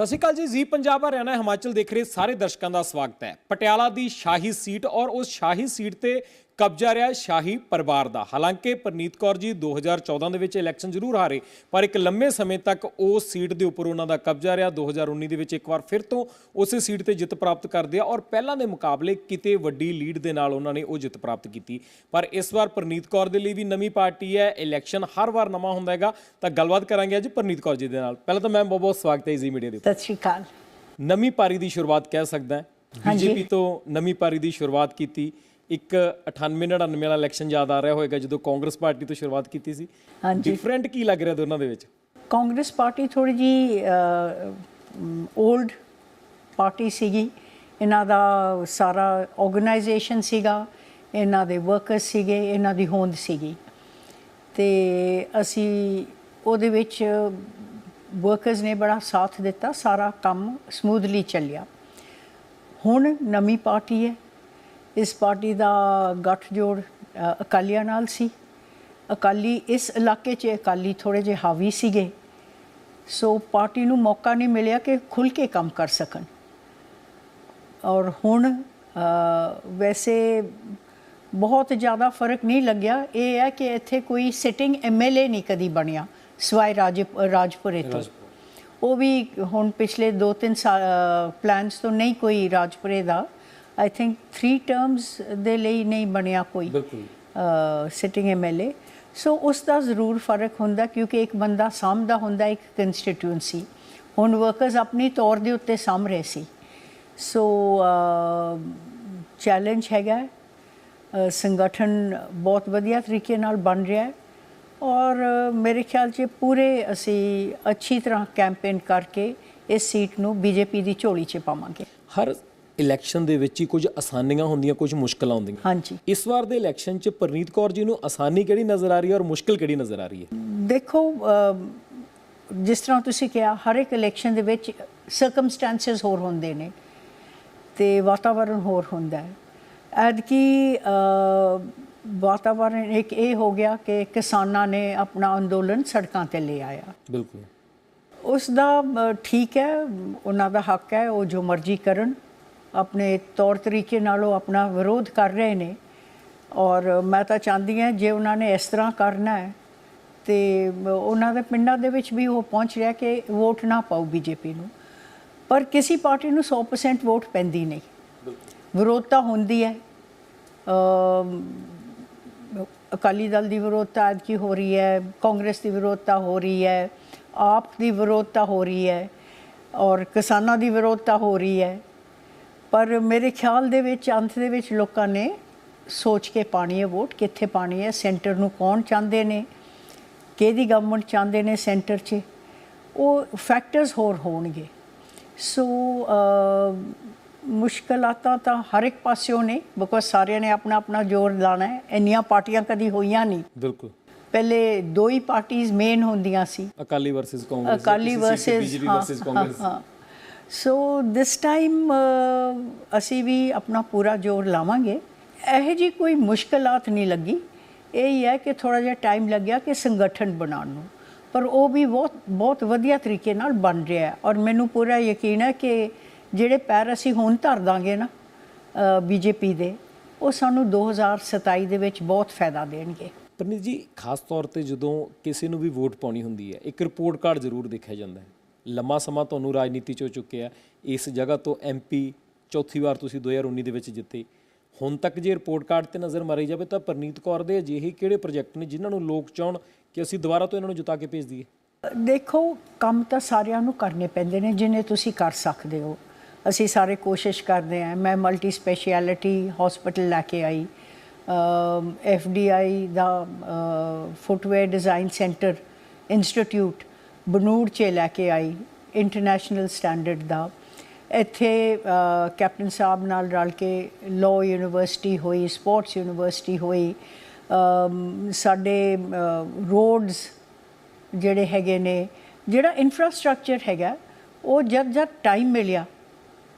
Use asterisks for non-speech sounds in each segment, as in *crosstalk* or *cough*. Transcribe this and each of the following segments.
ਸਤਿ ਸ਼੍ਰੀ ਅਕਾਲ ਜੀ ਜੀ ਪੰਜਾਬ ਹਰਿਆਣਾ, ਹਿਮਾਚਲ ਦੇਖ ਰਹੇ ਸਾਰੇ ਦਰਸ਼ਕਾਂ ਦਾ ਸਵਾਗਤ ਹੈ। ਪਟਿਆਲਾ ਦੀ ਸ਼ਾਹੀ ਸੀਟ ਔਰ ਉਸ ਸ਼ਾਹੀ ਸੀਟ ਤੇ ਕਬਜ਼ਾ ਰਿਹਾ ਸ਼ਾਹੀ ਪਰਿਵਾਰ ਦਾ। ਹਾਲਾਂਕਿ ਪ੍ਰਨੀਤ ਕੌਰ ਜੀ 2014 ਦੇ ਵਿੱਚ ਇਲੈਕਸ਼ਨ ਜ਼ਰੂਰ ਹਾਰੇ ਪਰ ਇੱਕ ਲੰਮੇ ਸਮੇਂ ਤੱਕ ਉਸ ਸੀਟ ਦੇ ਉੱਪਰ ਉਹਨਾਂ ਦਾ ਕਬਜ਼ਾ ਰਿਹਾ। 2019 ਦੇ ਵਿੱਚ ਇੱਕ ਵਾਰ ਫਿਰ ਤੋਂ ਉਸੇ ਸੀਟ ਤੇ ਜਿੱਤ ਪ੍ਰਾਪਤ ਕਰਦੇ ਆ ਔਰ ਪਹਿਲਾਂ ਦੇ ਮੁਕਾਬਲੇ ਕਿਤੇ ਵੱਡੀ ਲੀਡ ਦੇ ਨਾਲ ਉਹਨਾਂ ਨੇ ਉਹ ਜਿੱਤ ਪ੍ਰਾਪਤ ਕੀਤੀ। ਪਰ ਇਸ ਵਾਰ ਪ੍ਰਨੀਤ ਕੌਰ ਦੇ ਲਈ ਵੀ ਨਵੀਂ ਪਾਰਟੀ ਹੈ ਇਲੈਕਸ਼ਨ ਹਰ ਵਾਰ ਨਵਾਂ ਹੁੰਦਾ ਹੈਗਾ। ਤਾਂ ਗੱਲਬਾਤ ਕਰਾਂਗੇ ਅੱਜ ਪ੍ਰਨੀਤ ਕੌਰ ਜੀ ਦੇ ਨਾਲ। ਪਹਿਲਾਂ ਤਾਂ ਮੈਂ ਬਹੁਤ ਬਹੁਤ ਸਵਾਗਤ ਹੈ ਜੀ ਮੀਡੀਆ ਦੇ। ਸਤਿ ਸ਼੍ਰੀ ਅਕਾਲ। ਨਵੀਂ ਪਾਰੀ ਦੀ ਸ਼ੁਰੂਆਤ ਕਹਿ ਸਕਦਾ ਹੈ। ਬੀਜੇਪੀ ਤੋਂ ਨਵੀਂ ਪਾਰੀ ਦੀ ਸ਼ੁਰੂਆਤ ਕੀਤੀ। ਇੱਕ 98 99 ਵਾਲਾ ਇਲੈਕਸ਼ਨ ਯਾਦ ਆ ਰਿਹਾ ਹੋਵੇਗਾ ਜਦੋਂ ਕਾਂਗਰਸ ਪਾਰਟੀ ਤੋਂ ਸ਼ੁਰੂਆਤ ਕੀਤੀ ਸੀ। ਹਾਂਜੀ। ਡਿਫਰੈਂਟ ਕੀ ਲੱਗ ਰਿਹਾ ਦੋਨਾਂ ਦੇ ਵਿੱਚ? ਕਾਂਗਰਸ ਪਾਰਟੀ ਥੋੜੀ ਜੀ 올ਡ ਪਾਰਟੀ ਸੀਗੀ। ਇਹਨਾਂ ਦਾ ਸਾਰਾ ਆਰਗੇਨਾਈਜੇਸ਼ਨ ਸੀਗਾ। ਇਹਨਾਂ ਦੇ ਵਰਕਰਸ ਸੀਗੇ। ਇਹਨਾਂ ਦੀ ਹੋਂਦ ਸੀਗੀ। ਤੇ ਅਸੀਂ ਉਹਦੇ ਵਿੱਚ ਵਰਕਰਸ ਨੇ ਬੜਾ ਸਾਥ ਦਿੱਤਾ। ਸਾਰਾ ਕੰਮ ਸਮੂਥਲੀ ਚੱਲਿਆ। ਹੁਣ ਨਵੀਂ ਪਾਰਟੀ ਹੈ। ਇਸ ਪਾਰਟੀ ਦਾ ਗੱਠਜੋੜ ਅਕਾਲੀਆਂ ਨਾਲ ਸੀ। ਅਕਾਲੀ ਇਸ ਇਲਾਕੇ 'ਚ ਅਕਾਲੀ ਥੋੜੇ ਜਿਹੇ ਹਾਵੀ ਸੀਗੇ। ਸੋ ਪਾਰਟੀ ਨੂੰ ਮੌਕਾ ਨਹੀਂ ਮਿਲਿਆ ਕਿ ਖੁੱਲ ਕੇ ਕੰਮ ਕਰ ਸਕਣ। ਔਰ ਹੁਣ ਵੈਸੇ ਬਹੁਤ ਜ਼ਿਆਦਾ ਫ਼ਰਕ ਨਹੀਂ ਲੱਗਿਆ। ਇਹ ਹੈ ਕਿ ਇੱਥੇ ਕੋਈ ਸਿਟਿੰਗ ਐਮਐਲਏ ਨਹੀਂ ਕਦੀ ਬਣਿਆ ਸਵਾਈ ਰਾਜ ਰਾਜਪੁਰੇ ਤੋਂ। ਉਹ ਵੀ ਹੁਣ ਪਿਛਲੇ 2-3 ਸਾਲ ਪਲਾਨਸ ਤੋਂ ਨਹੀਂ ਕੋਈ ਰਾਜਪੁਰੇ ਦਾ। ਆਈ ਥਿੰਕ 3 ਟਰਮਸ ਦੇ ਲਈ ਨਹੀਂ ਬਣਿਆ ਕੋਈ ਬਿਲਕੁਲ। ਸਿਟਿੰਗ ਐਮਐਲਏ ਸੋ ਉਸ ਦਾ ਜ਼ਰੂਰ ਫ਼ਰਕ ਹੁੰਦਾ ਕਿਉਂਕਿ ਇੱਕ ਬੰਦਾ ਸਾਂਭਦਾ ਹੁੰਦਾ ਇੱਕ ਕੰਸਟੀਟਿਊਐਂਸੀ ਹੁਣ ਵਰਕਰਸ ਆਪਣੀ ਤੌਰ ਦੇ ਉੱਤੇ ਸਾਂਭ ਰਹੇ ਸੀ। ਸੋ ਚੈਲੰਜ ਹੈਗਾ। ਸੰਗਠਨ ਬਹੁਤ ਵਧੀਆ ਤਰੀਕੇ ਨਾਲ ਬਣ ਰਿਹਾ ਹੈ। ਔਰ ਮੇਰੇ ਖਿਆਲ 'ਚ ਪੂਰੇ ਅਸੀਂ ਅੱਛੀ ਤਰ੍ਹਾਂ ਕੈਂਪੇਨ ਕਰਕੇ ਇਸ ਸੀਟ ਨੂੰ ਬੀਜੇਪੀ ਦੀ ਝੋਲੀ 'ਚ ਪਾਵਾਂਗੇ। ਹਰ ਇਲੈਕਸ਼ਨ ਦੇ ਵਿੱਚ ਹੀ ਕੁਝ ਆਸਾਨੀਆਂ ਹੁੰਦੀਆਂ ਕੁਝ ਮੁਸ਼ਕਲਾਂ ਹੁੰਦੀਆਂ। ਹਾਂਜੀ। ਇਸ ਵਾਰ ਦੇ ਇਲੈਕਸ਼ਨ 'ਚ ਪ੍ਰਨੀਤ ਕੌਰ ਜੀ ਨੂੰ ਆਸਾਨੀ ਕਿਹੜੀ ਨਜ਼ਰ ਆ ਰਹੀ ਹੈ ਔਰ ਮੁਸ਼ਕਲ ਕਿਹੜੀ ਨਜ਼ਰ ਆ ਰਹੀ ਹੈ? ਦੇਖੋ ਜਿਸ ਤਰ੍ਹਾਂ ਤੁਸੀਂ ਕਿਹਾ ਹਰ ਇੱਕ ਇਲੈਕਸ਼ਨ ਦੇ ਵਿੱਚ ਸਰਕਮਸਟੈਂਸਸ ਹੋਰ ਹੁੰਦੇ ਨੇ ਤੇ ਵਾਤਾਵਰਣ ਹੋਰ ਹੁੰਦਾ ਹੈ। ਐਤਕੀ ਅ, ਵਾਤਾਵਰਣ ਇੱਕ ਇਹ ਹੋ ਗਿਆ ਕਿ ਕਿਸਾਨਾਂ ਨੇ ਆਪਣਾ ਅੰਦੋਲਨ ਸੜਕਾਂ ਤੇ ਲੈ ਆਇਆ। ਬਿਲਕੁਲ। ਉਸ ਦਾ ਠੀਕ ਹੈ ਉਹਨਾਂ ਦਾ ਹੱਕ ਹੈ ਉਹ ਜੋ ਮਰਜ਼ੀ ਕਰਨ। ਆਪਣੇ ਤੌਰ ਤਰੀਕੇ ਨਾਲ ਉਹ ਆਪਣਾ ਵਿਰੋਧ ਕਰ ਰਹੇ ਨੇ। ਔਰ ਮੈਂ ਤਾਂ ਚਾਹੁੰਦੀ ਹਾਂ ਜੇ ਉਹਨਾਂ ਨੇ ਇਸ ਤਰ੍ਹਾਂ ਕਰਨਾ ਹੈ ਤੇ ਉਹਨਾਂ ਦੇ ਪਿੰਡਾਂ ਦੇ ਵਿੱਚ ਵੀ ਉਹ ਪਹੁੰਚ ਰਿਹਾ ਕਿ ਵੋਟ ਨਾ ਪਾਓ ਬੀਜੇਪੀ ਨੂੰ। ਪਰ ਕਿਸੇ ਪਾਰਟੀ ਨੂੰ 100% ਵੋਟ ਪੈਂਦੀ ਨਹੀਂ। ਵਿਰੋਧਤਾ ਹੁੰਦੀ ਹੈ। ਅਕਾਲੀ ਦਲ ਦੀ ਵਿਰੋਧਤਾ ਐਤਕੀ ਹੋ ਰਹੀ ਹੈ ਕਾਂਗਰਸ ਦੀ ਵਿਰੋਧਤਾ ਹੋ ਰਹੀ ਹੈ ਆਪ ਦੀ ਵਿਰੋਧਤਾ ਹੋ ਰਹੀ ਹੈ ਔਰ ਕਿਸਾਨਾਂ ਦੀ ਵਿਰੋਧਤਾ ਹੋ ਰਹੀ ਹੈ। ਪਰ ਮੇਰੇ ਖਿਆਲ ਦੇ ਵਿੱਚ ਅੰਤ ਦੇ ਵਿੱਚ ਲੋਕਾਂ ਨੇ ਸੋਚ ਕੇ ਪਾਣੀ ਹੈ ਵੋਟ ਕਿੱਥੇ ਪਾਣੀ ਹੈ ਸੈਂਟਰ ਨੂੰ ਕੌਣ ਚਾਹੁੰਦੇ ਨੇ ਕਿਹਦੀ ਗਵਰਨਮੈਂਟ ਚਾਹੁੰਦੇ ਨੇ ਸੈਂਟਰ 'ਚ ਉਹ ਫੈਕਟਰਸ ਹੋਰ ਹੋਣਗੇ। ਸੋ ਮੁਸ਼ਕਲਾਤਾਂ ਤਾਂ ਹਰ ਇੱਕ ਪਾਸਿਓਂ ਨੇ ਬਿਕੋਜ਼ ਸਾਰਿਆਂ ਨੇ ਆਪਣਾ ਆਪਣਾ ਜ਼ੋਰ ਲਾਣਾ ਹੈ ਇੰਨੀਆਂ ਪਾਰਟੀਆਂ ਕਦੀ ਹੋਈਆਂ ਨਹੀਂ। ਬਿਲਕੁਲ। ਪਹਿਲੇ ਦੋ ਹੀ ਪਾਰਟੀਆਂ ਮੇਨ ਹੁੰਦੀਆਂ ਸੀ। Akali versus Congress Akali versus BJP versus Congress. So this time ਅਸੀਂ ਵੀ ਆਪਣਾ ਪੂਰਾ ਜ਼ੋਰ ਲਾਵਾਂਗੇ। ਇਹ ਜੀ ਕੋਈ ਮੁਸ਼ਕਲਾਤ ਨਹੀਂ ਲੱਗੀ। ਇਹ ਹੀ ਹੈ ਕਿ ਥੋੜਾ ਜਿਹਾ ਟਾਈਮ ਲੱਗਿਆ ਕਿ ਸੰਗਠਨ ਬਣਾਉਣ ਨੂੰ। ਪਰ ਉਹ ਵੀ ਬਹੁਤ ਬਹੁਤ ਵਧੀਆ ਤਰੀਕੇ ਨਾਲ ਬਣ ਰਿਹਾ ਹੈ। ਔਰ ਮੈਨੂੰ ਪੂਰਾ ਯਕੀਨ ਹੈ ਕਿ ਜਿਹੜੇ ਪੈਰ ਅਸੀਂ ਹੁਣ ਧਰ ਦਾਂਗੇ ਨਾ ਬੀਜੇਪੀ ਦੇ, ਉਹ ਸਾਨੂੰ 2027 ਦੇ ਵਿੱਚ ਬਹੁਤ ਫਾਇਦਾ ਦੇਣਗੇ। ਪਰਨੀਤ ਜੀ, ਖਾਸ ਤੌਰ ਤੇ ਜਦੋਂ ਕਿਸੇ ਨੂੰ ਵੀ ਵੋਟ ਪਾਉਣੀ ਹੁੰਦੀ ਹੈ, ਇੱਕ ਰਿਪੋਰਟ ਕਾਰਡ ਜ਼ਰੂਰ ਦੇਖਿਆ ਜਾਂਦਾ ਹੈ। ਲੰਮਾ ਸਮਾਂ ਤੁਹਾਨੂੰ ਰਾਜਨੀਤੀ 'ਚ ਹੋ ਚੁੱਕਿਆ ਇਸ ਜਗ੍ਹਾ ਤੋਂ ਐਮਪੀ ਚੌਥੀ ਵਾਰ ਤੁਸੀਂ 2019 ਦੇ ਵਿੱਚ ਜਿੱਤੇ। ਹੁਣ ਤੱਕ ਜੇ ਰਿਪੋਰਟ ਕਾਰਡ ਤੇ ਨਜ਼ਰ ਮਾਰੀ ਜਾਵੇ ਤਾਂ ਪਰਨੀਤ ਕੌਰ ਦੇ ਅਜਿਹੇ ਕਿਹੜੇ ਪ੍ਰੋਜੈਕਟ ਨੇ ਜਿਨ੍ਹਾਂ ਨੂੰ ਲੋਕ ਚਾਹਣ ਕਿ ਅਸੀਂ ਦੁਬਾਰਾ ਤੋਂ ਇਹਨਾਂ ਨੂੰ ਜਿਤਾ ਕੇ ਭੇਜ ਦਈਏ? ਦੇਖੋ, ਕੰਮ ਤਾਂ ਸਾਰਿਆਂ ਨੂੰ ਕਰਨੇ ਪੈਂਦੇ ਨੇ ਜਿੰਨੇ ਤੁਸੀਂ ਕਰ ਸਕਦੇ ਹੋ। ਅਸੀਂ ਸਾਰੇ ਕੋਸ਼ਿਸ਼ ਕਰਦੇ ਆਂ ਮੈਂ ਮਲਟੀ ਸਪੈਸ਼ਲਿਟੀ ਹਸਪੀਟਲ ਲੈ ਕੇ ਆਈ। F D I the footwear design centre institute Banur 'ਚ ਲੈ ਕੇ ਆਈ ਇੰਟਰਨੈਸ਼ਨਲ ਸਟੈਂਡਰਡ ਦਾ। ਇੱਥੇ ਕੈਪਟਨ ਸਾਹਿਬ ਨਾਲ ਰਲ ਕੇ ਲਾਅ ਯੂਨੀਵਰਸਿਟੀ ਹੋਈ ਸਪੋਰਟਸ ਯੂਨੀਵਰਸਿਟੀ ਹੋਈ। ਸਾਡੇ ਰੋਡਸ ਜਿਹੜੇ ਹੈਗੇ ਨੇ, ਜਿਹੜਾ ਇਨਫਰਾਸਟ੍ਰਕਚਰ ਹੈਗਾ, ਉਹ ਜਦ ਜਦ ਟਾਈਮ ਮਿਲਿਆ,